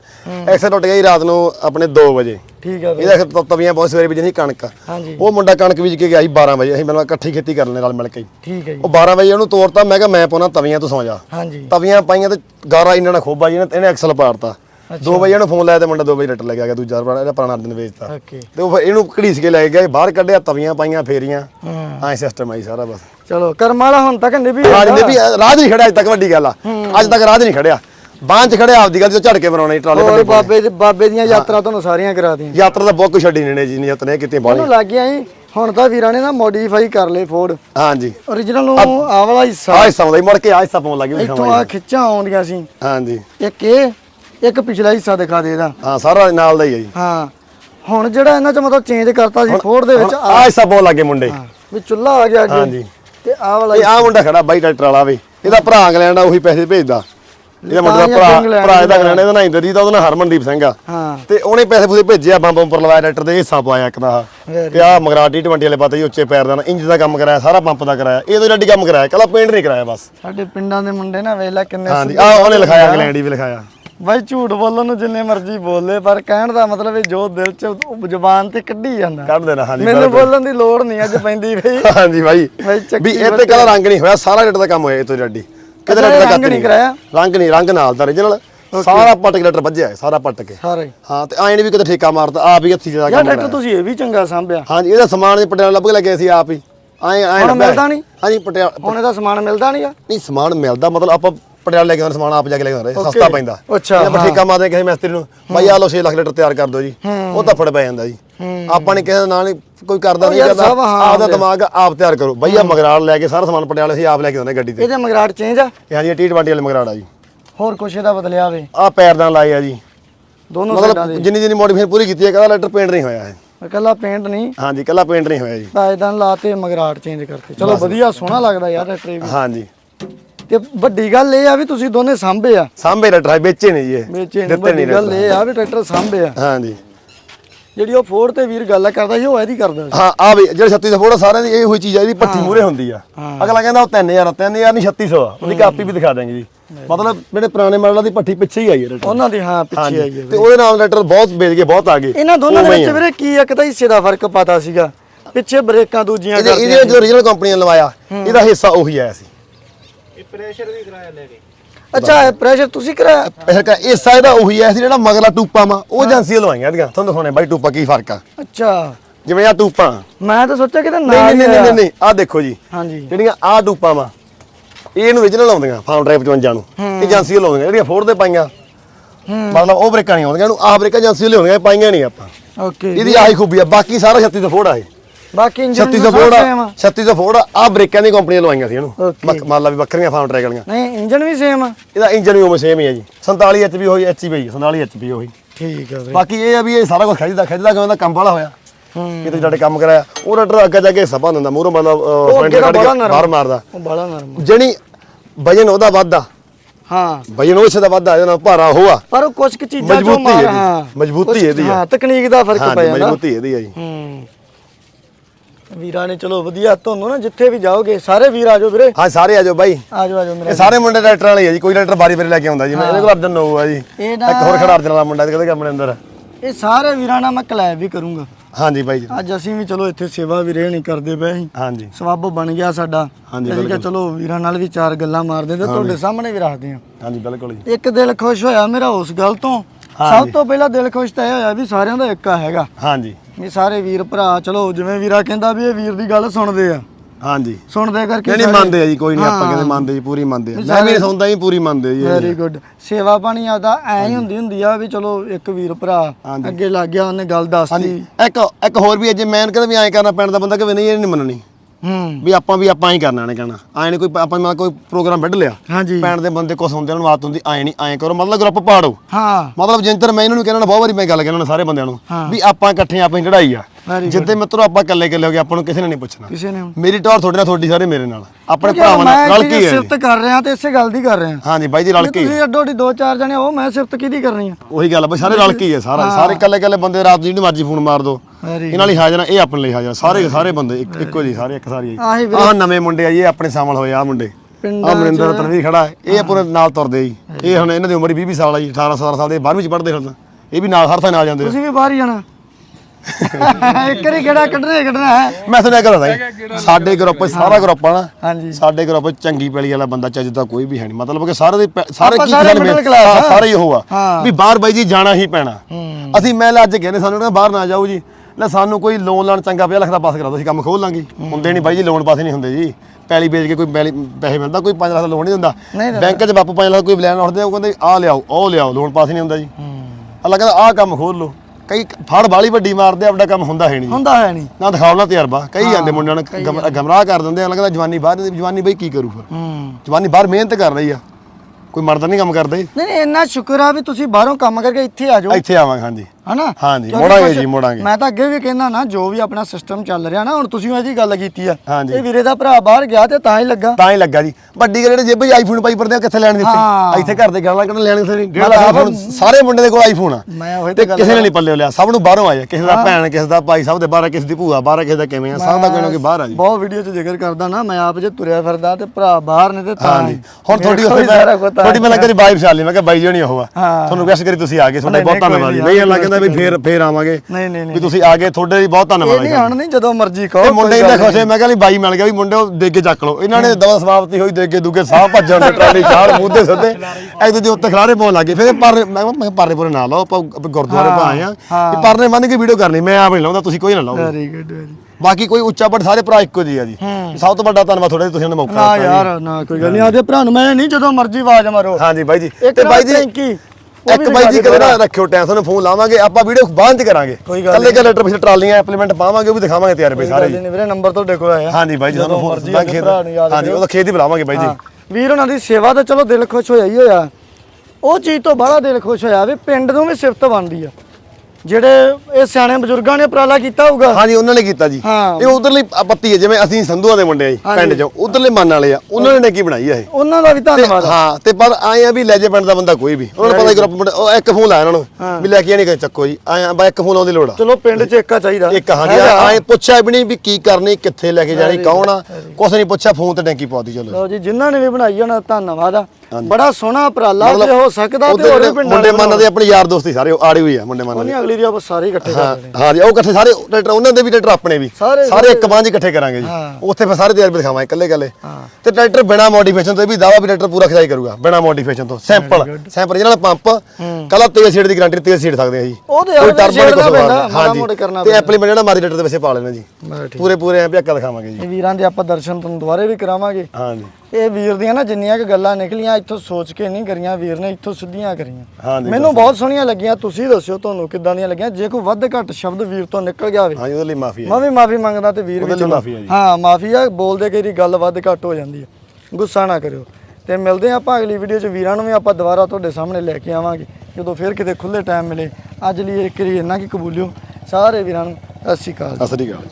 ਐਕਸਲ ਟੁੱਟ ਗਿਆ ਜੀ ਰਾਤ ਨੂੰ ਆਪਣੇ 2 ਵਜੇ। ਠੀਕ ਆ ਇਹਦਾ ਤਵੀਆਂ ਬਹੁਤ ਸਵੇਰੇ ਬੀਜਣੀ ਕਣਕ। ਹਾਂਜੀ। ਉਹ ਮੁੰਡਾ ਕਣਕ ਬੀਜ ਕੇ ਗਿਆ ਸੀ 12 ਵਜੇ। ਅਸੀਂ ਮਤਲਬ ਇਕੱਠੀ ਖੇਤੀ ਕਰ ਲੈਣੇ ਨਾਲ ਮਿਲ ਕੇ। ਹੀ। ਠੀਕ ਹੈ ਜੀ। ਉਹ 12 ਵਜੇ ਉਹਨੂੰ ਤੋੜਤਾ ਮੈਂ ਕਿਹਾ ਮੈਂ ਪਾਉਣਾ ਤਵੀਆਂ ਤੋਂ ਸੌ ਜਾ। ਹਾਂਜੀ। ਤਵੀਆਂ ਪਾਈਆਂ ਤੇ ਗਾਰਾ ਇਹਨਾਂ ਨਾਲ ਖੋਬਾ ਜੀ ਇਹਨੇ ਐਕਸਲ ਪਾੜਤਾ। 2 ਵਜੇ ਇਹਨੂੰ ਫੋਨ ਲਾਇਆ ਤੇ ਮੁੰਡਾ 2 ਵਜੇ ਰੱਟ ਲੱਗਿਆ ਗਿਆ ਦੂਜਾ ਪੁਰਾਣਾ ਇਹਦਾ ਪੁਰਾਣਾ ਦਿਨ ਵੇਚਤਾ। ਓਕੇ। ਤੇ ਉਹ ਫਿਰ ਇਹਨੂੰ ਘੜੀਸ ਕੇ ਲੈ ਗਿਆ ਬਾਹਰ ਕੱਢਿਆ ਤਵੀਆਂ ਪਾਈਆਂ ਫੇਰੀਆਂ। ਹਾਂ। ਐ ਸਿਸਟਮ ਆਈ ਸਾਰਾ ਬਸ। ਚਲੋ ਕਰਮ ਵਾਲਾ ਹੁਣ ਤੱਕ ਨਿਭੀ ਰਾਜ ਨੇ ਵੀ ਰਾਜ ਨਹੀਂ ਖੜਿਆ ਅੱਜ ਤੱਕ ਵੱਡੀ ਗੱਲ ਆ। ਅੱਜ ਤੱਕ ਰਾਜ ਨਹੀਂ ਖੜਿਆ। ਬਾਂਹ ਚ ਖੜਿਆ ਆਪਦੀ ਗੱਲ ਜੋ ਝੜ ਕੇ ਬਣਾਉਣੇ ਟਰਾਲੇ ਹੋਰ ਬਾਬੇ ਦੇ ਬਾਬੇ ਦੀਆਂ ਯਾਤਰਾ ਤੁਹਾਨੂੰ ਸਾਰੀਆਂ ਕਰਾ ਦੀਆਂ। ਯਾਤਰਾ ਦਾ ਬਹੁਤ ਕੁਛ ਛੱਡੀ ਨੇ ਜੀ ਨਿਯਤ ਨੇ ਕਿਤੇ ਉਹਨੂੰ ਲੱਗ ਗਿਆ ਜੀ ਹੁਣ ਤਾਂ ਵੀਰਾਂ ਨੇ ਨਾ ਮੋਡੀਫਾਈ ਕਰ ਲਏ ਫੋਰਡ ਹਾਂਜੀ। Origignal ਨੂੰ ਵਾਲਾ ਹਿੱਸਾ। ਆ ਹਿੱਸਾ ਮੁੜ ਕੇ ਆ ਹਿੱਸਾ ਪਾਉਣ ਲੱਗੇ ਇੱਥੋਂ ਆ ਖਿੱਚਾਂ ਆਉਂਦੀਆਂ ਸੀ। ਹਾਂਜੀ। ਇੱਕ ਇਹ ਇੱਕ ਪਿਛਲਾ ਹਿੱਸਾ ਦਿਖਾ ਦੇ ਇਹਦਾ। ਹਾਂ ਸਾਰਾ ਨਾਲ ਦਾ ਹੀ ਹੈ ਜੀ। ਹਾਂ। ਹੁਣ ਜਿਹੜਾ ਇਹਨਾਂ ਚ ਮਤਲਬ ਚੇਂਜ ਕਰਤਾ ਸੀ ਫੋਰਡ ਦੇ ਵਿੱਚ ਆ ਹਿੱਸਾ ਪਾਉਣ ਲੱਗੇ ਮੁੰਡੇ। ਵੀ ਚੁੱਲਾ ਆ ਗਿਆ ਅੱਗੇ। ਹਾਂਜੀ। ਤੇ ਆਹ ਵਾਲਾ ਇਹ ਆ ਮੁੰਡਾ ਖੜਾ ਬਾਈ ਟਰੈਕਟਰ ਵਾਲਾ ਵੀ। ਇਹਦਾ ਭਰਾ ਇੰਗਲੈਂਡ ਆ ਉਹੀ ਪੈਸੇ ਭੇਜਦਾ। ਇਹਦਾ ਮੁੰਡਾ ਹੀ ਭਰਾ ਭਰਾ ਇਹਦਾ ਦਾ। ਇੰਗਲੈਂਡ ਇਹਦਾ ਨਾਂ ਇੰਦਰਜੀਤ ਆ ਉਹਦਾ ਨਾਂ ਹਰਮਨਦੀਪ ਸਿੰਘ ਆ। ਹਾਂ। ਤੇ ਉਹਨੇ ਪੈਸੇ ਪੂਸੇ ਭੇਜਿਆ ਬੰਬ ਉੱਪਰ ਲਵਾਇਆ ਟਰੈਕਟਰ ਦੇ ਹਿੱਸਾ ਪਵਾਇਆ ਇੱਕ ਦਾ। ਤੇ ਆ ਮਗਰਾਟੀ 20 ਵਾਲੇ ਪਾਤੇ ਜੀ ਉੱਚੇ ਪੈਰ ਦਾ ਇੰਜ ਦਾ ਕੰਮ ਕਰਾਇਆ ਸਾਰਾ ਪੰਪ ਦਾ ਕਰਾਇਆ। ਇਹ ਤੋਂ ਰੱਡੀ ਕੰਮ ਕਰਾਇਆ ਕੱਲਾ ਪੇਂਟ ਨਹੀਂ ਕਰਾਇਆ ਬਸ। ਸਾਡੇ ਪਿੰਡਾਂ ਦੇ ਮੁੰਡੇ ਨਾ ਵੇਖ ਲੈ ਕਿੰਨੇ ਹਾਂਜੀ ਆ ਉਹਨੇ ਲਿਖਾਇਆ ਇੰਗਲੈਂਡ ਹੀ ਵੀ ਲਿਖਾਇਆ। ਬਾਈ ਝੂਠ ਬੋਲਣ ਨੂੰ ਜਿੰਨੇ ਮਰਜ਼ੀ ਬੋਲੇ ਪਰ ਕਹਿਣ ਦਾ ਮਤਲਬ ਇਹ ਜੋ ਦਿਲ 'ਚ ਜ਼ੁਬਾਨ ਤੇ ਕੱਢੀ ਜਾਂਦਾ। ਕੱਢ ਦੇਣਾ ਹਾਂਜੀ ਮੈਨੂੰ ਬੋਲਣ ਦੀ ਲੋੜ ਨਹੀਂ ਅੱਜ ਪੈਂਦੀ ਬਈ ਹਾਂਜੀ ਭਾਈ ਬਾਈ ਵੀ ਇਹ ਤੇ ਕਲਾ ਰੰਗ ਨਹੀਂ ਹੋਇਆ ਸਾਰਾ ਰੇਟ ਦਾ ਕੰਮ ਹੋਇਆ ਇਹ ਤੋਂ ਰੱਡੀ ਕਿਤੇ ਰੇਟ ਦਾ ਕੱਟ ਨਹੀਂ ਕਰਾਇਆ? ਰੰਗ ਨਹੀਂ ਰੰਗ ਨਾਲ ਦਾ original ਸਾਰਾ ਪੱਟ ਕੇ ਲੈਟਰ ਵੱਜਿਆ ਸਾਰਾ ਪੱਟ ਕੇ। ਹਾਂ ਤੇ ਆਏ ਨੀ ਵੀ ਕਿਤੇ ਠੇਕਾ ਮਾਰਦਾ ਆਪ ਹੀ ਹੱਥੀ ਯਾਰ ਕੰਮ ਡਾਕਟਰ ਕਰਾਇਆ ਤੁਸੀਂ ਇਹ ਵੀ ਚੰਗਾ ਸੰਭਿਆ। ਹਾਂਜੀ ਇਹਦਾ ਸਮਾਨ ਪਟਿਆਲਾ ਲੱਭ ਕੇ ਲੱਗੇ ਸੀ ਆਪ ਹੀ। ਹੁਣ ਲੱਭਿਆ। ਮਿਲਦਾ ਨਹੀਂ? ਹਾਂਜੀ ਪਟਿਆਲਾ ਹੁਣ ਇਹਦਾ ਸਮਾਨ ਮਿਲਦਾ ਨਹੀਂਗਾ ਨਹੀਂ ਸਮਾਨ ਮਿਲਦਾ ਮਤਲਬ ਆਪਾਂ ਪਟਿਆਲਾ ਲੈ ਕੇ ਆਉਂਦੇ ਸਮਾਨ ਆਪ ਜਾ ਕੇ ਲੈ ਕੇ ਆਉਂਦੇ ਸਸਤਾ. ਪੈਂਦਾ। ਅੱਛਾ, ਆਪਾਂ ਠੇਕਾ ਮਾਰਦੇ ਕਿਸੇ ਮਿਸਤਰੀ ਨੂੰ ਬਾਈ ਆ ਲਓ 6 ਲੱਖ ਲੀਟਰ ਤਿਆਰ ਕਰ ਦਿਓ ਜੀ। ਉਹ ਤਾਂ ਫੜ ਪੈ ਜਾਂਦਾ ਜੀ। ਆਪਾਂ ਨੇ ਕਿਸੇ ਦਾ ਨਾਂ ਨਹੀਂ ਕੋਈ ਕਰਦਾ ਨਹੀਂ ਕਰਦਾ। ਆਪਦਾ। ਦਿਮਾਗ ਆਪ ਤਿਆਰ ਕਰੋ। ਬਾਈ ਆ ਮਗਰਾੜ ਲੈ ਕੇ ਸਾਰਾ ਸਮਾਨ ਪਟਿਆਲੇ ਸੀ ਆਪ ਲੈ ਕੇ ਆਉਂਦੇ ਗੱਡੀ ਤੇ। ਇਹਦੇ ਮਗਰਾਟ ਚੇਂਜ ਆ? ਹਾਂਜੀ ਟੀ 20 ਵਾਲੇ ਮਗਰਾੜ ਆ ਜੀ। ਹੋਰ ਕੁਛ ਇਹਦਾ ਬਦਲਿਆ ਵੇ ਆ ਪੈਰਦਾਨ ਲਾਏ ਆ ਜੀ। ਦੋਨੋਂ ਸਾਈਡਾਂ ਮਤਲਬ ਦੇ। ਜਿੰਨੀ ਜਿੰਨੀ ਮੋਡੀਫਿਕੇਸ਼ਨ ਪੂਰੀ ਕੀਤੀ ਹੈ ਕਹਿੰਦਾ ਲੈਟਰ ਪੇਂਟ ਨਹੀਂ ਹੋਇਆ ਹੈ ਇਕੱਲਾ ਪੇਂਟ ਨਹੀਂ। ਹਾਂਜੀ ਕੱਲਾ ਪੇਂਟ ਨਹੀਂ ਹੋਇਆ ਜੀ। ਪਾਇਦਾਨ ਲਾਤੇ ਮਗਰਾਟ ਚੇਂਜ ਕਰਤੇ। ਚਲੋ ਵਧੀਆ ਸੋਹਣਾ ਲੱਗਦਾ ਯਾਰ ਟਰੈਕਟਰ ਇਹ ਵੀ। ਹਾਂਜੀ। ਤੇ ਵੱਡੀ ਗੱਲ ਇਹ ਆ ਵੀ ਤੁਸੀਂ ਦੋਨੇ ਸਾਂਭੇ ਆ। ਸਾਂਭੇ ਲੈਟਰ ਹੈ ਵੇਚੇ ਨਹੀਂ ਜੀ ਇਹ। ਵੇਚੇ ਵੱਡੀ ਨਹੀਂ ਗੱਲ ਇਹ ਆ ਵੀ ਟਰੈਕਟਰ ਸਾਂਭੇ ਆ। ਹਾਂਜੀ। ਜਿਹੜੀ ਉਹ ਫੋਰਡ ਤੇ ਵੀਰ ਗੱਲ ਕਰਦਾ ਸੀ ਉਹ ਇਹਦੀ ਕਰਦਾ ਸੀ। ਹਾਂ ਆ ਵੀ ਜਿਹੜੇ 36 ਦਾ ਫੋੜਾ ਸਾਰਿਆਂ ਦੀ ਇਹ ਹੋਈ ਚੀਜ਼ ਆ ਇਹਦੀ ਪੱਠੀ ਮੂਰੇ ਹੁੰਦੀ ਆ। ਅਗਲਾ ਕਹਿੰਦਾ ਉਹ 3000 3000 ਨਹੀਂ 3600 ਆ। ਉਹਦੀ ਕਾਪੀ ਵੀ ਦਿਖਾ ਦਾਂਗੇ ਜੀ। ਮਤਲਬ ਜਿਹੜੇ ਪੁਰਾਣੇ ਮਾਡਲਾਂ ਦੀ ਪੱਠੀ ਪਿੱਛੇ ਹੀ ਆਈ ਹੈ ਉਹਨਾਂ ਦੀ ਹਾਂ ਪਿੱਛੇ ਆਈ ਹੈ ਤੇ ਉਹਦੇ ਨਾਲ ਲੈਟਰ ਬਹੁਤ ਵੇਚ ਗਏ ਬਹੁਤ ਆ ਗਏ। ਇਹਨਾਂ ਦੋਨਾਂ ਦੇ ਵਿੱਚ। ਵੀਰੇ ਕੀ ਇੱਕ ਤਾਂ ਹਿੱਸੇ ਦਾ ਫ਼ਰਕ ਪਤਾ ਸੀਗਾ। ਪਿੱਛੇ ਬ੍ਰੇਕਾਂ ਦੂਜੀਆਂ ਇਹਦੇ ਕਰਦੇ ਇਹਦੇ ਜੋ origignal ਕੰਪਨੀ ਨੇ ਲਵਾਇਆ ਇਹਦਾ ਹਿੱਸਾ ਉਹੀ ਆਇਆ ਸੀ। ਅੱਛਾ ਇਹ ਪ੍ਰੈਸ਼ਰ ਤੁਸੀਂ ਕਰਾਇਆ? ਫਿਰ ਕਾ ਹਿੱਸਾ ਇਹਦਾ ਉਹੀ ਸੀ ਜਿਹੜਾ ਮਗਲਾ ਟੂਪਾਂ ਵਾ ਉਹ ਏਜੰਸੀ ਲਵਾਈਆਂ ਇਹਦੀਆਂ। ਤੁਹਾਨੂੰ ਦਿਖਾਉਣੇ ਬਾਈ ਟੂਪਾ ਕੀ ਫ਼ਰਕ ਆ। ਅੱਛਾ। ਜਿਵੇਂ ਆ ਟੂਪਾਂ। ਮੈਂ ਤਾਂ ਸੋਚਿਆ ਕਿਤੇ ਨਹੀਂ ਨਾਲ ਨਹੀਂ ਨਹੀਂ। ਨਹੀਂ ਆ ਦੇਖੋ ਜੀ। ਹਾਂਜੀ। ਜਿਹੜੀਆਂ ਆ ਟੂਪਾਂ ਵਾ ਇਹ ਇਹਨੂੰ origignal ਆਉਂਦੀਆਂ ਫਾਰਮ ਡਰਾਈਵ 55 ਨੂੰ। ਏਜੰਸੀ ਲਾਉਂਦੀਆਂ ਜਿਹੜੀਆਂ ਫੋਰ ਦੇ ਪਾਈਆਂ। ਮਤਲਬ ਉਹ ਬ੍ਰੇਕਾਂ ਨਹੀਂ ਆਉਂਦੀਆਂ ਇਹਨੂੰ ਆ ਬ੍ਰੇਕਾਂ ਏਜੰਸੀ ਲਿਆਉਂਦੀਆਂ ਇਹ ਪਾਈਆਂ ਨਹੀਂ ਆਪਾਂ। ਓਕੇ ਇਹਦੀ ਆਹੀ ਖੂਬੀ ਆ ਬਾਕੀ ਸਾਰਾ 36 ਤੋਂ ਫੋੜ ਆ ਇਹ। ਬਾਕੀ ਇੰਜਨ 36 ਤੋਂ ਫੋੜ ਆ 36 ਤੋਂ ਫੋੜ ਆ ਬ੍ਰੇਕਾਂ ਦੀ ਕੰਪਨੀ ਲਵਾਈਆਂ ਸੀ ਇਹਨੂੰ। ਮੰਨ ਲਾ ਵੀ ਵੱਖਰੀਆਂ ਫਾਰਮ ਟਰੈਕ ਵਾਲੀਆਂ। ਨਹੀਂ ਇੰਜਨ ਵੀ ਸੇਮ ਆ। ਇਹਦਾ ਇੰਜਨ ਵੀ ਉਵੇਂ ਸੇਮ ਹੀ ਹੈ ਜੀ। 47 ਐਚਪੀ ਹੋਈ ਐਚਪੀ 47 ਐਚਪੀ ਹੋਈ ਠੀਕ ਆ ਬਾਕੀ ਇਹ ਆ ਵੀ ਇਹ ਸਾਰਾ ਕੁਝ ਖਿੱਚਦਾ ਖਿੱਚਦਾ ਕਿਵੇਂ ਦਾ ਕੰਮ ਵਾਲਾ ਹੋਇਆ। ਹੂੰ। ਕਿਤੇ ਜਿਹੜੇ ਕੰਮ ਕਰਾਇਆ। ਉਹ ਰਟਰ ਅੱਗੇ ਜਾ ਕੇ ਸਭਾ ਦਿੰਦਾ ਮੂਹਰੋਂ ਮਤਲਬ ਉਹ ਫਰੰਟ ਅੱਗੇ ਦਾ ਕੱਢ ਕੇ ਬਾਹਰ ਮਾਰਦਾ। ਉਹ ਬੜਾ ਨਰਮ ਆ। ਜਣੀ ਵਜਨ ਉਹਦਾ ਵੱਧਦਾ। ਹਾਂ। ਵਜਨ ਉਸੇ ਦਾ ਵੱਧਦਾ ਇਹਦਾ ਭਾਰਾ ਉਹ ਆ। ਪਰ ਉਹ ਕੁਝ ਕੁ ਚੀਜ਼ਾਂ ਮਜ਼ਬੂਤੀ ਮਾਰ ਹਾਂ। ਮਜ਼ਬੂਤੀ ਇਹਦੀ ਆ। ਹਾਂ ਤਕਨੀਕ ਦਾ ਫ਼ਰਕ ਪੈ ਜਾਂਦਾ। ਮਜ਼ਬੂਤੀ ਇਹਦੀ ਆ ਜੀ। ਹੂੰ। ਵੀਰਾਂ ਨੇ ਚਲੋ ਵਧੀਆ ਤੁਹਾਨੂੰ ਨਾ ਜਿੱਥੇ ਵੀ ਜਾਓਗੇ ਸਾਰੇ ਵੀਰ ਆਜੋ ਵੀਰੇ। ਹਾਂ ਸਾਰੇ ਆ ਜਾਓ ਬਾਈ। ਆਜੋ ਆਜੋ ਮੇਰੇ ਇਹ ਸਾਰੇ ਮੁੰਡੇ ਟਰੈਕਟਰ ਵਾਲੇ ਆ ਜੀ ਕੋਈ ਟਰੈਕਟਰ ਬਾਰੀ ਬਾਰੀ ਲੈ ਕੇ ਆਉਂਦਾ ਜੀ। ਮੈਂ ਇਹਦੇ ਕੋਲ ਅਰਜਨ ਨੋ ਆ ਜੀ। ਇਹ ਇੱਕ ਹੋਰ ਖੜਾ ਅਰਜਨ ਵਾਲਾ ਮੁੰਡਾ ਇਹਦੇ ਆਪਣੇ ਅੰਦਰ। ਇਹ ਸਾਰੇ ਵੀਰਾਂ ਨਾਲ ਮੈਂ ਕਲੈਬ ਵੀ ਕਰੂੰਗਾ। ਹਾਂਜੀ ਬਾਈ ਜੀ। ਅੱਜ ਅਸੀਂ ਵੀ ਚਲੋ ਇੱਥੇ ਸੇਵਾ ਵੀ ਰਹਿਣੀ ਕਰਦੇ ਪਏ ਸੀ। ਹਾਂਜੀ। ਸਵਾਬ ਬਣ ਗਿਆ ਸਾਡਾ। ਹਾਂਜੀ, ਅਸੀਂ ਕਿਹਾ ਚਲੋ ਵੀਰਾਂ ਨਾਲ ਵੀ ਚਾਰ ਗੱਲਾਂ ਮਾਰਦੇ ਤੇ ਤੁਹਾਡੇ ਸਾਹਮਣੇ ਵੀ ਰੱਖਦੇ ਆ ਹਾਂਜੀ ਬਿਲਕੁਲ ਜੀ। ਇੱਕ ਦਿਲ ਖੁਸ਼ ਹੋਇਆ ਮੇਰਾ ਉਸ ਗੱਲ ਤੋਂ। ਸਭ ਤੋਂ ਪਹਿਲਾਂ ਦਿਲ ਖੁਸ਼ ਤਾਂ ਇਹ ਹੋਇਆ ਵੀ ਸਾਰਿਆਂ ਦਾ ਇੱਕਾ ਹੈਗਾ। ਹਾਂਜੀ। ਵੀ ਸਾਰੇ ਵੀਰ ਭਰਾ ਚਲੋ ਜਿਵੇਂ ਵੀਰਾ ਕਹਿੰਦਾ ਵੀ ਇਹ ਵੀਰ ਦੀ ਗੱਲ ਸੁਣਦੇ ਆ। ਹਾਂਜੀ। ਸੁਣਦੇ ਕਰਕੇ ਨਹੀਂ ਸਾਰੇ- ਮੰਨਦੇ ਆ ਜੀ ਕੋਈ ਨਹੀਂ ਆਪਾਂ। ਕਹਿੰਦੇ ਮੰਨਦੇ ਜੀ ਪੂਰੀ ਮੰਨਦੇ ਆ। ਮੈਂ ਵੀ ਸੁਣਦਾ ਜੀ ਪੂਰੀ ਮੰਨਦੇ ਜੀ। ਵੈਰੀ ਗੁੱਡ ਸੇਵਾ ਪਾਣੀ ਆਦਾ ਐ ਹੀ ਹੁੰਦੀ ਹੁੰਦੀ ਆ ਵੀ ਚਲੋ ਇੱਕ ਵੀਰ ਭਰਾ ਹਾਂਜੀ। ਅੱਗੇ ਲੱਗ ਗਿਆ ਉਹਨੇ ਗੱਲ ਦੱਸਤੀ। ਹਾਂਜੀ। ਇੱਕ ਇੱਕ ਹੋਰ ਵੀ ਹੈ, ਜੇ ਮੈਂ ਕਹਿੰਦਾ ਵੀ ਐਂ ਕਰਨਾ ਪੈਣ ਦਾ ਬੰਦਾ ਕਿ ਵੀ ਨਹੀਂ ਇਹ ਨਹੀਂ ਮੰਨਣੀ। ਹੂੰ। ਵੀ ਆਪਾਂ ਵੀ ਆਪਾਂ ਹੀ ਕਰਨਾ ਨੇ ਕਹਿਣਾ। ਐਂ ਨਹੀਂ ਕੋਈ ਆਪਾਂ ਮੈਂ ਕੋਈ ਪ੍ਰੋਗਰਾਮ ਵੱਢ ਲਿਆ। ਹਾਂਜੀ। ਪੈਣ ਦੇ ਬੰਦੇ ਕੁਛ ਹੁੰਦੇ ਉਹਨਾਂ ਨੂੰ ਆਦਤ ਹੁੰਦੀ ਐਂ ਨਹੀਂ ਐਂ ਕਰੋ। ਮਤਲਬ ਗਰੁੱਪ ਪਾੜੋ। ਹਾਂ। ਮਤਲਬ ਜਿੰਤਰ ਮੈਂ ਇਹਨਾਂ ਨੂੰ ਕਹਿਣਾ ਬਹੁਤ ਵਾਰੀ ਮੈਂ ਗੱਲ ਕਹਿਣਾ ਸਾਰੇ ਬੰਦਿਆਂ ਨੂੰ। ਵੀ ਆਪਾਂ ਇਕੱਠੇ ਆਪਾਂ ਹੀ ਚੜਾਈ ਆ. ਜਿੱਦੇ ਮਿੱਤਰੋ ਆਪਾਂ ਇਕੱਲੇ ਇਕੱਲੇ ਹੋ ਗਏ ਆਪਾਂ ਨੂੰ ਕਿਸੇ ਨੇ ਨਹੀਂ ਪੁੱਛਣਾ। ਕਿਸੇ ਨੇ ਮੇਰੀ ਟੌਰ ਤੁਹਾਡੇ ਨਾਲ ਤੁਹਾਡੀ ਸਾਰੇ ਮੇਰੇ ਨਾਲ। ਆਪਣੇ ਭਰਾਵਾਂ ਨਾਲ ਰਲ ਕੇ ਸਿਫਤ ਕਰ ਰਿਹਾ ਤੇ ਇਸੇ ਗੱਲ ਦੀ ਕਰ ਰਿਹਾ। ਹਾਂਜੀ ਬਾਈ ਜੀ ਰਲ ਕੇ। ਤੁਸੀਂ ਅੱਡੋ ਅੱਡੀ ਦੋ ਚਾਰ ਜਣੇ ਉਹ ਮੈਂ ਸਿਫਤ ਕਿਹਦੀ ਕਰਨੀ ਆ? ਉਹੀ ਗੱਲ ਆ ਬਈ ਸਾਰੇ ਰਲ ਕੇ ਹੀ ਹੈ ਸਾਰਾ। ਸਾਰੇ ਇਕੱਲੇ ਇਕੱਲੇ ਬੰਦੇ ਰਾਤ ਜਿਹੜੀ ਮਰਜ਼ੀ ਫੋਨ ਮਾਰ ਦੋ। ਇਹਨਾਂ ਲਈ ਹਾਜ਼ਰ ਆ ਇਹ ਆਪਣੇ ਲਈ ਹਾਜ਼ਰ ਆ। ਸਾਰੇ ਸਾਰੇ ਬੰਦੇ ਇੱਕ- ਜੀ ਸਾਰੇ ਇੱਕ ਸਾਰੀ ਆਹੀ ਨਵੇਂ ਮੁੰਡੇ ਆ ਜੀ ਇਹ ਆਪਣੇ ਸ਼ਾਮਲ ਹੋਏ ਆ ਮੁੰਡੇ। ਆ ਮਨਿੰਦਰ ਤਨਵੀਰ ਖੜਾ ਇਹ ਪੂਰੇ ਨਾਲ ਤੁਰਦੇ ਜੀ। ਇਹ ਹੁਣ ਇਹਨਾਂ ਦੀ ਉਮਰ 20 20 ਸਾਲ ਆ ਜੀ 18 17 ਸਾਲ ਦੇ 12ਵੀਂ ਚ ਪੜ੍ਹਦੇ ਹੁਣ। ਇਹ ਵੀ ਨਾਲ ਹਰ ਥਾਂ ਨਾਲ ਜਾਂਦੇ ਆ। ਤੁਸੀਂ ਵੀ ਬਾਹਰ ਹੀ ਜਾਣਾ। ਇੱਕ ਵਾਰੀ ਕਿਹੜਾ ਕੱਢਣਾ ਹੀ ਕੱਢਣਾ ਹੈ। ਮੈਂ ਤੁਹਾਨੂੰ ਇਹ ਗੱਲ ਦੱਸਾਂ ਸਾਡੇ ਗਰੁੱਪ ਸਾਰਾ ਗਰੁੱਪ ਆ ਨਾ ਹਾਂਜੀ। ਸਾਡੇ ਗਰੁੱਪ ਚੰਗੀ ਪੈਲੀ ਵਾਲਾ ਬੰਦਾ ਚੱਜਦਾ ਕੋਈ ਵੀ ਹੈ ਨਹੀਂ। ਮਤਲਬ ਕਿ ਸਾਰੇ ਦੇ ਪੈ- ਸਾਰੇ ਆਪਾਂ ਕੀ ਸਾਰੇ ਗੱਲ middle ਮੇਰੇ- class ਆ। ਸਾਰੇ ਹੀ ਉਹ ਆ। ਹਾਂ। ਵੀ ਬਾਹਰ ਬਾਈ ਜੀ ਜਾਣਾ ਹੀ ਪੈਣਾ। ਅਸੀਂ ਮੈਂ ਲੈ ਅੱਜ ਕਹਿੰਦੇ ਸਾਨੂੰ ਨਾ ਬਾਹਰ ਨਾ ਜਾਓ ਜੀ। ਲੈ ਸਾਨੂੰ ਕੋਈ ਲੋਨ ਲਾਣ ਚੰਗਾ 50 ਲੱਖ ਦਾ ਪਾਸ ਕਰਾ ਦੋ ਅਸੀਂ ਕੰਮ ਖੋਲ ਲਾਂਗੇ। ਹੁੰਦੇ ਨਹੀਂ ਬਾਈ ਜੀ ਲੋਨ ਪਾਸੇ ਨਹੀਂ ਹੁੰਦੇ ਜੀ। ਪੈਲੀ ਵੇਚ ਕੇ ਕੋਈ ਪੈਲੀ ਪੈਸੇ ਮਿਲਦਾ ਕੋਈ 5 ਲੱਖ ਦਾ ਲੋਨ ਨਹੀਂ ਦਿੰਦਾ। ਬੈਂਕ 'ਚ ਬਾਪੂ 5 ਲੱਖ ਕੋਈ ਲੈਣ ਉੱਠਦੇ ਉਹ ਕਹਿੰਦੇ ਆਹ ਲਿਆਓ ਉਹ ਲਿਆਓ ਲੋਨ ਪਾਸ ਨਹੀਂ ਹੁੰਦਾ ਜੀ। ਅੱਲਾ ਕਹਿੰਦਾ ਆਹ ਕੰਮ ਖੋਲ ਲਓ। ਕਈ ਫੜ ਬਾਲੀ ਵੱਡੀ ਮਾਰਦੇ ਆਪਦਾ ਕੰਮ ਹੁੰਦਾ ਹੈ ਨਹੀਂ। ਹੁੰਦਾ ਹੈ ਨਹੀਂ। ਨਾ ਦਿਖਾਓ ਨਾ ਤਜਰਬਾ। ਕਈ ਜਾਂਦੇ ਮੁੰਡਿਆਂ ਨੂੰ ਗਮ- ਗਮਰਾਹ ਕਰ ਦਿੰਦੇ ਆ ਲੱਗਦਾ ਜਵਾਨੀ ਬਾਹਰ ਦੀ ਜਵਾਨੀ ਬਈ ਕੀ ਕਰੂ ਫਿਰ? ਹੂੰ। ਜਵਾਨੀ ਬਾਹਰ ਮਿਹਨਤ ਕਰ ਰਹੀ ਆ। ਕੋਈ ਮਰਦ ਨਹੀਂ ਕੰਮ ਕਰਦੇ। ਨਹੀਂ ਨਹੀਂ ਇੰਨਾ ਸ਼ੁਕਰ ਆ ਵੀ ਤੁਸੀਂ ਬਾਹਰੋਂ ਕੰਮ ਕਰਕੇ ਇੱਥੇ ਆ ਜਾਓ। ਇੱਥੇ ਆਵਾਂਗੇ ਹਾਂਜੀ। ਹਨਾ? ਹਾਂਜੀ, ਕਿਉਂਕਿ ਮੋੜਾਂਗੇ ਕੁਛ- ਜੀ, ਮੋੜਾਂਗੇ। ਮੈਂ ਤਾਂ ਅੱਗੇ ਵੀ ਕਹਿੰਦਾ ਨਾ ਜੋ ਵੀ ਆਪਣਾ ਸਿਸਟਮ ਚੱਲ ਰਿਹਾ ਨਾ ਹੁਣ ਤੁਸੀਂ ਇਹਦੀ ਗੱਲ ਕੀਤੀ ਆ। ਹਾਂਜੀ। ਇਹ ਵੀਰੇ ਦਾ ਭਰਾ ਬਾਹਰ ਗਿਆ ਤੇ ਤਾਂ ਹੀ ਲੱਗਾ। ਤਾਂ ਹੀ ਲੱਗਾ ਜੀ। ਵੱਡੀ ਗੱਲ ਜਿਹੜੇ ਜੇਬੇ 'ਚ ਆਈਫੋਨ ਪਾਈ ਫਿਰਦੇ ਆ ਕਿੱਥੇ ਲੈਣ ਹਾਂ। ਦਿੱਤੇ ਇੱਥੇ ਘਰ ਦੇ ਗਾਲਾਂ ਕੱਢਣ ਲੈਣ ਕਿਸੇ ਡੇਢ ਮੈਂ ਲੱਖ ਆਈਫੋਨ ਸਾਰੇ ਮੁੰਡੇ ਦੇ ਕੋਲ ਆਈਫੋਨ ਆ। ਮੈਂ ਉਹੀ ਤੇ ਤਾਂ ਗੱਲ ਕਿਸੇ ਨੇ ਨਹੀਂ ਪੱਲੇ ਲਿਆ। ਸਭ ਨੂੰ ਬਾਹਰੋਂ ਆਇਆ ਕਿਸੇ ਦਾ ਭੈਣ ਕਿਸੇ ਦਾ ਭਾਈ ਸਭ ਦੇ ਬਾਹਰ ਆ, ਕਿਸੇ ਦੀ ਭੂਆ ਬਾਹਰ ਆ, ਕਿਸੇ ਦਾ ਕਿਵੇਂ ਆ। ਸਭ ਦਾ ਕੋਈ ਨਾ ਕੋਈ ਬਾਹਰ ਆ ਜੀ। ਬਹੁਤ ਵੀਡੀਓ 'ਚ ਜ਼ਿਕਰ ਕਰਦਾ ਨਾ ਮੈਂ ਆਪ ਜੇ ਤੁਰਿਆ ਫਿਰਦਾ ਤੇ ਭਰਾ ਬਾਹਰ ਨੇ ਤੇ ਤਾਂ ਹਾਂਜੀ। ਹੀ। ਹੁਣ ਮੇਰੇ ਤੁਹਾਡੀ ਕੋਲ ਉੱਥੇ ਹੀ ਸਾਰਾ ਕੁਝ ਤਾਂ ਤੁਹਾਡੀ ਮੈਂ ਲੱਗਾ ਦੀ ਵਾਈਬ ਛਾਲ। ਮੈਂ ਕਿਹਾ ਬਾਈ ਜੀ ਉਹ ਆ। ਹਾਂ। ਤੁਹਾਨੂੰ ਰਿਕਵੈਸਟ ਕਰੀ ਤੁਸੀਂ ਆ ਗਏ ਤੁਹਾਡੇ ਨਹੀਂ, ਬਹੁਤ ਨਹੀਂ, ਕੋਈ ਧੰਨਵਾਦ ਜੀ ਨਹੀਂ, ਨਹੀਂ ਅੱਲਾ ਕਹਿੰਦਾ ਵੀ ਫੇਰ ਫੇਰ ਆਵਾਂਗੇ। ਨਹੀਂ ਨਹੀਂ ਵੀ ਨਹੀਂ ਤੁਸੀਂ ਆ ਗਏ ਤੁਹਾਡੇ ਲਈ ਬਹੁਤ ਧੰਨਵਾਦ ਨਹੀਂ ਹੁਣ ਨਹੀਂ ਜਦੋਂ ਮਰਜ਼ੀ ਕਹੋ ਤੇ ਮੁੰਡੇ ਗੱਲ ਖੁਸ਼ ਮੈਂ ਕਿਹਾ ਲਈ ਬਾਈ ਮਿਲ ਗਿਆ ਵੀ ਮੁੰਡੇ ਉਹ ਦੇ ਕੇ ਚੱਕ ਲਓ। ਇਹਨਾਂ ਨੇ ਦਵਾ ਸਮਾਪਤੀ ਹੋਈ ਦੇ ਕੇ ਦੂਗੇ ਸਾਹ ਭੱਜਣ ਦੇ ਟਰਾਲੀ ਚਾੜ ਮੂਧੇ ਸੱਦੇ। ਇੱਕ ਦੂਜੇ ਉੱਤੇ ਖਲਾਰੇ ਪਾਉਣ ਲੱਗੇ ਫਿਰ ਪਰ ਮੈਂ ਕਿਹਾ ਮੈਂ ਪਰਨੇ ਪੁਰੇ ਨਾ ਲਾਓ ਆਪਾਂ ਆਪਾਂ ਗੁਰਦੁਆਰੇ ਪਾ ਆਏ ਆ। ਹਾਂ। ਇਹ ਪਰਨੇ ਬੰਨ ਕੇ ਵੀਡੀਓ ਕਰਨੀ ਮੈਂ ਆਪ ਨਹੀਂ ਲਾਉਂਦਾ ਤੁਸੀਂ ਕੋਈ ਨਾ ਲਾਓ। ਵੈਰੀ ਗੁੱਡ ਵੈਰੀ ਬਾਕੀ ਕੋਈ ਉੱਚਾ ਵੱਡ ਸਾਰੇ ਭਰਾ ਇੱਕੋ ਜਿਹੇ ਆ ਜੀ। ਸਭ ਤੋਂ ਵੱਡਾ ਧੰਨਵਾਦ ਤੁਹਾਡਾ ਜੀ, ਤੁਸੀਂ ਸਾਨੂੰ ਮੌਕਾ ਨਾ ਦਿੱਤਾ ਯਾਰ ਨਾ ਕੋਈ ਗੱਲ ਨਹੀਂ ਆਦੇ ਭਰਾ ਨੂੰ ਮੈਂ ਨਹੀਂ ਜਦੋਂ ਮਰਜ਼ੀ ਆਵਾਜ਼ ਮਾਰੋ। ਹਾਂਜੀ ਬਾਈ ਜੀ। ਇੱਕ ਤੇ ਨਾ ਬਾਈ ਜੀ ਟੈਂਕੀ, ਉਹ ਇੱਕ ਬਾਈ ਜੀ ਦਿਖਾ ਕਦੇ ਨਾ। ਰੱਖਿਓ ਤੁਹਾਨੂੰ ਫੋਨ ਲਾਵਾਂਗੇ ਆਪਾਂ ਵੀਡੀਓ ਬਾਅਦ ਚ ਕਰਾਂਗੇ। ਕੋਈ ਗੱਲ ਕੱਲੇ ਕੱਲੇ ਲੈਟਰ ਪਿਛੇ ਟਰਾਲੀਆਂ ਇੰਪਲੀਮੈਂਟ ਪਾਵਾਂਗੇ ਉਹ ਵੀ ਦਿਖਾਵਾਂਗੇ ਤਿਆਰ ਪਏ ਸਾਰੇ ਨਹੀਂ ਵੀਰੇ ਨੰਬਰ ਤੁਹਾਡੇ ਕੋਲ ਆਇਆ। ਹਾਂਜੀ ਬਾਈ ਜੀ ਤੁਹਾਨੂੰ ਫੋਨ ਨੂੰ ਯਾਦ ਹਾਂਜੀ। ਉਹਦਾ ਖੇਤ ਹੀ ਬੁਲਾਵਾਂਗੇ ਬਾਈ ਜੀ। ਵੀਰ ਉਹਨਾਂ ਦੀ ਸੇਵਾ ਤਾਂ ਚਲੋ ਦਿਲ ਖੁਸ਼ ਹੋਇਆ ਹੀ ਹੋਇਆ ਉਹ ਚੀਜ਼ ਤੋਂ ਬੜਾ ਦਿਲ ਖੁਸ਼ ਹੋਇਆ ਵੀ ਪਿੰਡ ਨੂੰ ਵੀ ਸਿਫਤ ਬਣਦੀ ਆ। ਜਿਹੜੇ ਇਹ ਸਿਆਣੇ ਬਜ਼ੁਰਗਾਂ ਨੇ ਉਪਰਾਲਾ ਕੀਤਾ ਹੋਊਗਾ। ਹਾਂਜੀ ਉਹਨਾਂ ਨੇ ਕੀਤਾ ਜੀ। ਹਾਂ। ਇਹ ਉਧਰਲੀ ਪੱਤੀ ਹੈ ਜਿਵੇਂ ਅਸੀਂ ਸੰਧੂਆਂ ਦੇ ਮੁੰਡੇ ਆ ਜੀ ਪਿੰਡ ਚੋਂ। ਉਧਰਲੇ ਮਨ ਵਾਲੇ ਆ ਉਹਨਾਂ ਨੇ ਨੇਕੀ ਬਣਾਈ ਆ ਇਹ? ਉਹਨਾਂ ਦਾ ਵੀ ਧੰਨਵਾਦ ਆ। ਹਾਂ ਤੇ ਪਰ ਆਏ ਆ ਵੀ ਲੈ ਜੇ ਪਿੰਡ ਦਾ ਬੰਦਾ ਕੋਈ ਵੀ ਉਹਨਾਂ ਨੂੰ ਪਤਾ ਗਰੁੱਪ ਮੁੰਡੇ ਉਹ ਇੱਕ ਫੋਨ ਲਾਇਆ ਉਹਨਾਂ ਨੂੰ ਵੀ ਲੈ ਕੇ ਨਹੀਂ ਕਦੇ ਚੱਕੋ ਜੀ ਆਏ ਆ ਬਾ ਇੱਕ ਫੋਨ ਆਉਂਦੀ ਲੋੜ ਆ। ਚਲੋ ਪਿੰਡ 'ਚ ਏਕਾ ਚਾਹੀਦਾ। ਇੱਕ ਹਾਂਜੀ ਹੈਗਾ। ਆਏ ਪੁੱਛਿਆ ਵੀ ਨਹੀਂ ਵੀ ਕੀ ਕਰਨੀ ਕਿੱਥੇ ਲੈ ਕੇ ਜਾਣੀ ਕੌਣ ਆ? ਕੁਛ ਨਹੀਂ ਪੁੱਛਿਆ ਫੋਨ ਤੇ ਟੈਂਕੀ ਪਾਤੀ ਚਲੋ। ਲਓ ਜੀ ਜਿਨ੍ਹਾਂ ਨੇ ਵੀ ਬਣਾਈ ਉਹਨਾਂ ਦਾ ਧੰਨਵਾਦ ਆ। ਬੜਾ ਸੋਹਣਾ ਉਪਰਾਲਾ ਜੇ ਹੋ ਸਕਦਾ ਤੇ ਹੋਰ ਪਿੰਡਾਂ ਮੁੰਡੇ ਮੰਨ ਦੇ ਆਪਣੇ ਯਾਰ ਦੋਸਤੀ ਸਾਰੇ ਉਹ ਆੜੇ ਹੋਈ ਆ ਮੁੰਡੇ ਮੰਨ ਦੇ ਉਹਨੇ ਅਗਲੀ ਦੀ ਆਪਾਂ ਸਾਰੇ ਇਕੱਠੇ ਕਰ ਹਾਂ ਹਾਂ ਜੀ ਉਹ ਇਕੱਠੇ ਸਾਰੇ ਟਰੈਕਟਰ ਉਹਨਾਂ ਦੇ ਵੀ ਟਰੈਕਟਰ ਆਪਣੇ ਵੀ। ਸਾਰੇ- ਸਾਰੇ ਇੱਕ ਬਾਂਝ ਇਕੱਠੇ ਕਰਾਂਗੇ ਜੀ। ਹਾਂ। ਉੱਥੇ ਫਿਰ ਸਾਰੇ ਤਿਆਰ ਦਿਖਾਵਾਂਗੇ ਇਕੱਲੇ ਇਕੱਲੇ। ਤੇ ਟਰੈਕਟਰ ਬਿਨਾ ਮੋਡੀਫਿਕੇਸ਼ਨ ਤੋਂ ਇਹ ਵੀ ਦਾਵਾ ਵੀ ਟਰੈਕਟਰ ਪੂਰਾ ਖਿਚਾਈ ਕਰੂਗਾ ਬਿਨਾ ਮੋਡੀਫਿਕੇਸ਼ਨ ਤੋਂ। ਸੈਂਪਲ ਸੈਂਪਲ ਜਿਹਨਾਂ ਦਾ ਪੰਪ ਕੱਲਾ ਤੇਲ ਸੀਟ ਦੀ ਗਾਰੰਟੀ ਤੇਲ ਸੀਟ ਸਕਦੇ ਆ ਜੀ। ਉਹਦੇ ਕੋਈ ਉਹਦੇ ਟਰਬੋ ਨਹੀਂ ਛੇੜਨਾ ਕੁਛ ਪੈਂਦਾ, ਮਾਰਨਾ। ਮਾੜਾ ਹਾਂਜੀ। ਮੋਟਾ ਕਰਨਾ ਤੇ ਐਪਲੀਮੈਂਟ ਜਿਹੜਾ ਮਾਰੀ ਟਰੈਕਟਰ ਦੇ ਵੈਸੇ ਪਾ ਲੈਣਾ ਜੀ। ਪੂਰੇ ਪੂਰੇ ਐ ਵੀ ਅੱਕਾ ਦਿਖਾਵਾਂਗੇ ਜੀ। ਵੀਰਾਂ ਦੇ ਆਪਾਂ ਦਰਸ਼ਨ ਤੁਹਾਨੂੰ ਦੁਬਾਰੇ ਵੀ ਕਰਾਵਾਂਗੇ। ਹਾਂਜੀ। ਇਹ ਵੀਰ ਦੀਆਂ ਨਾ ਜਿੰਨੀਆਂ ਕੁ ਗੱਲਾਂ ਨਿਕਲੀਆਂ ਇੱਥੋਂ ਸੋਚ ਕੇ ਨਹੀਂ ਕਰੀਆਂ ਵੀਰ ਨੇ ਇੱਥੋਂ ਸਿੱਧੀਆਂ ਕਰੀਆਂ। ਹਾਂਜੀ ਮੈਨੂੰ ਬਹੁਤ ਸੋਹਣੀਆਂ ਲੱਗੀਆਂ ਤੁਸੀਂ ਦੱਸਿਓ ਤੁਹਾਨੂੰ ਕਿੱਦਾਂ ਦੀਆਂ ਲੱਗੀਆਂ। ਜੇ ਕੋਈ ਵੱਧ ਘੱਟ ਸ਼ਬਦ ਵੀਰ ਤੋਂ ਨਿਕਲ ਗਿਆ ਹੋਵੇ ਹਾਂਜੀ ਉਹਦੇ ਲਈ ਮਾਫੀ ਹੈ ਮੈਂ ਵੀ ਮਾਫੀ ਮੰਗਦਾ ਤੇ ਵੀਰ ਵੀ ਉਹਦੇ ਲਈ ਚਲੋ- ਮਾਫ਼ੀ ਹੈ ਜੀ। ਹਾਂ ਮਾਫੀ ਆ ਬੋਲਦੇ ਕਈ ਗੱਲ ਵੱਧ ਘੱਟ ਹੋ ਜਾਂਦੀ ਹੈ। ਗੁੱਸਾ ਨਾ ਕਰਿਓ। ਤੇ ਮਿਲਦੇ ਹਾਂ ਆਪਾਂ ਅਗਲੀ ਵੀਡੀਓ 'ਚ। ਵੀਰਾਂ ਨੂੰ ਵੀ ਆਪਾਂ ਦੁਬਾਰਾ ਤੁਹਾਡੇ ਸਾਹਮਣੇ ਲੈ ਕੇ ਆਵਾਂਗੇ। ਜਦੋਂ ਫਿਰ ਕਿਤੇ ਖੁੱਲੇ ਟਾਈਮ ਮਿਲੇ ਅੱਜ ਲਈ ਇੱਕ ਵਾਰੀ ਇੰਨਾ ਕੀ ਕਬੂਲਿਓ। ਸਾਰੇ ਵੀਰਾਂ ਨੂੰ ਸਤਿ ਸ਼੍ਰੀ ਅਕਾਲ ਅਸਰੀ ਗੱਲ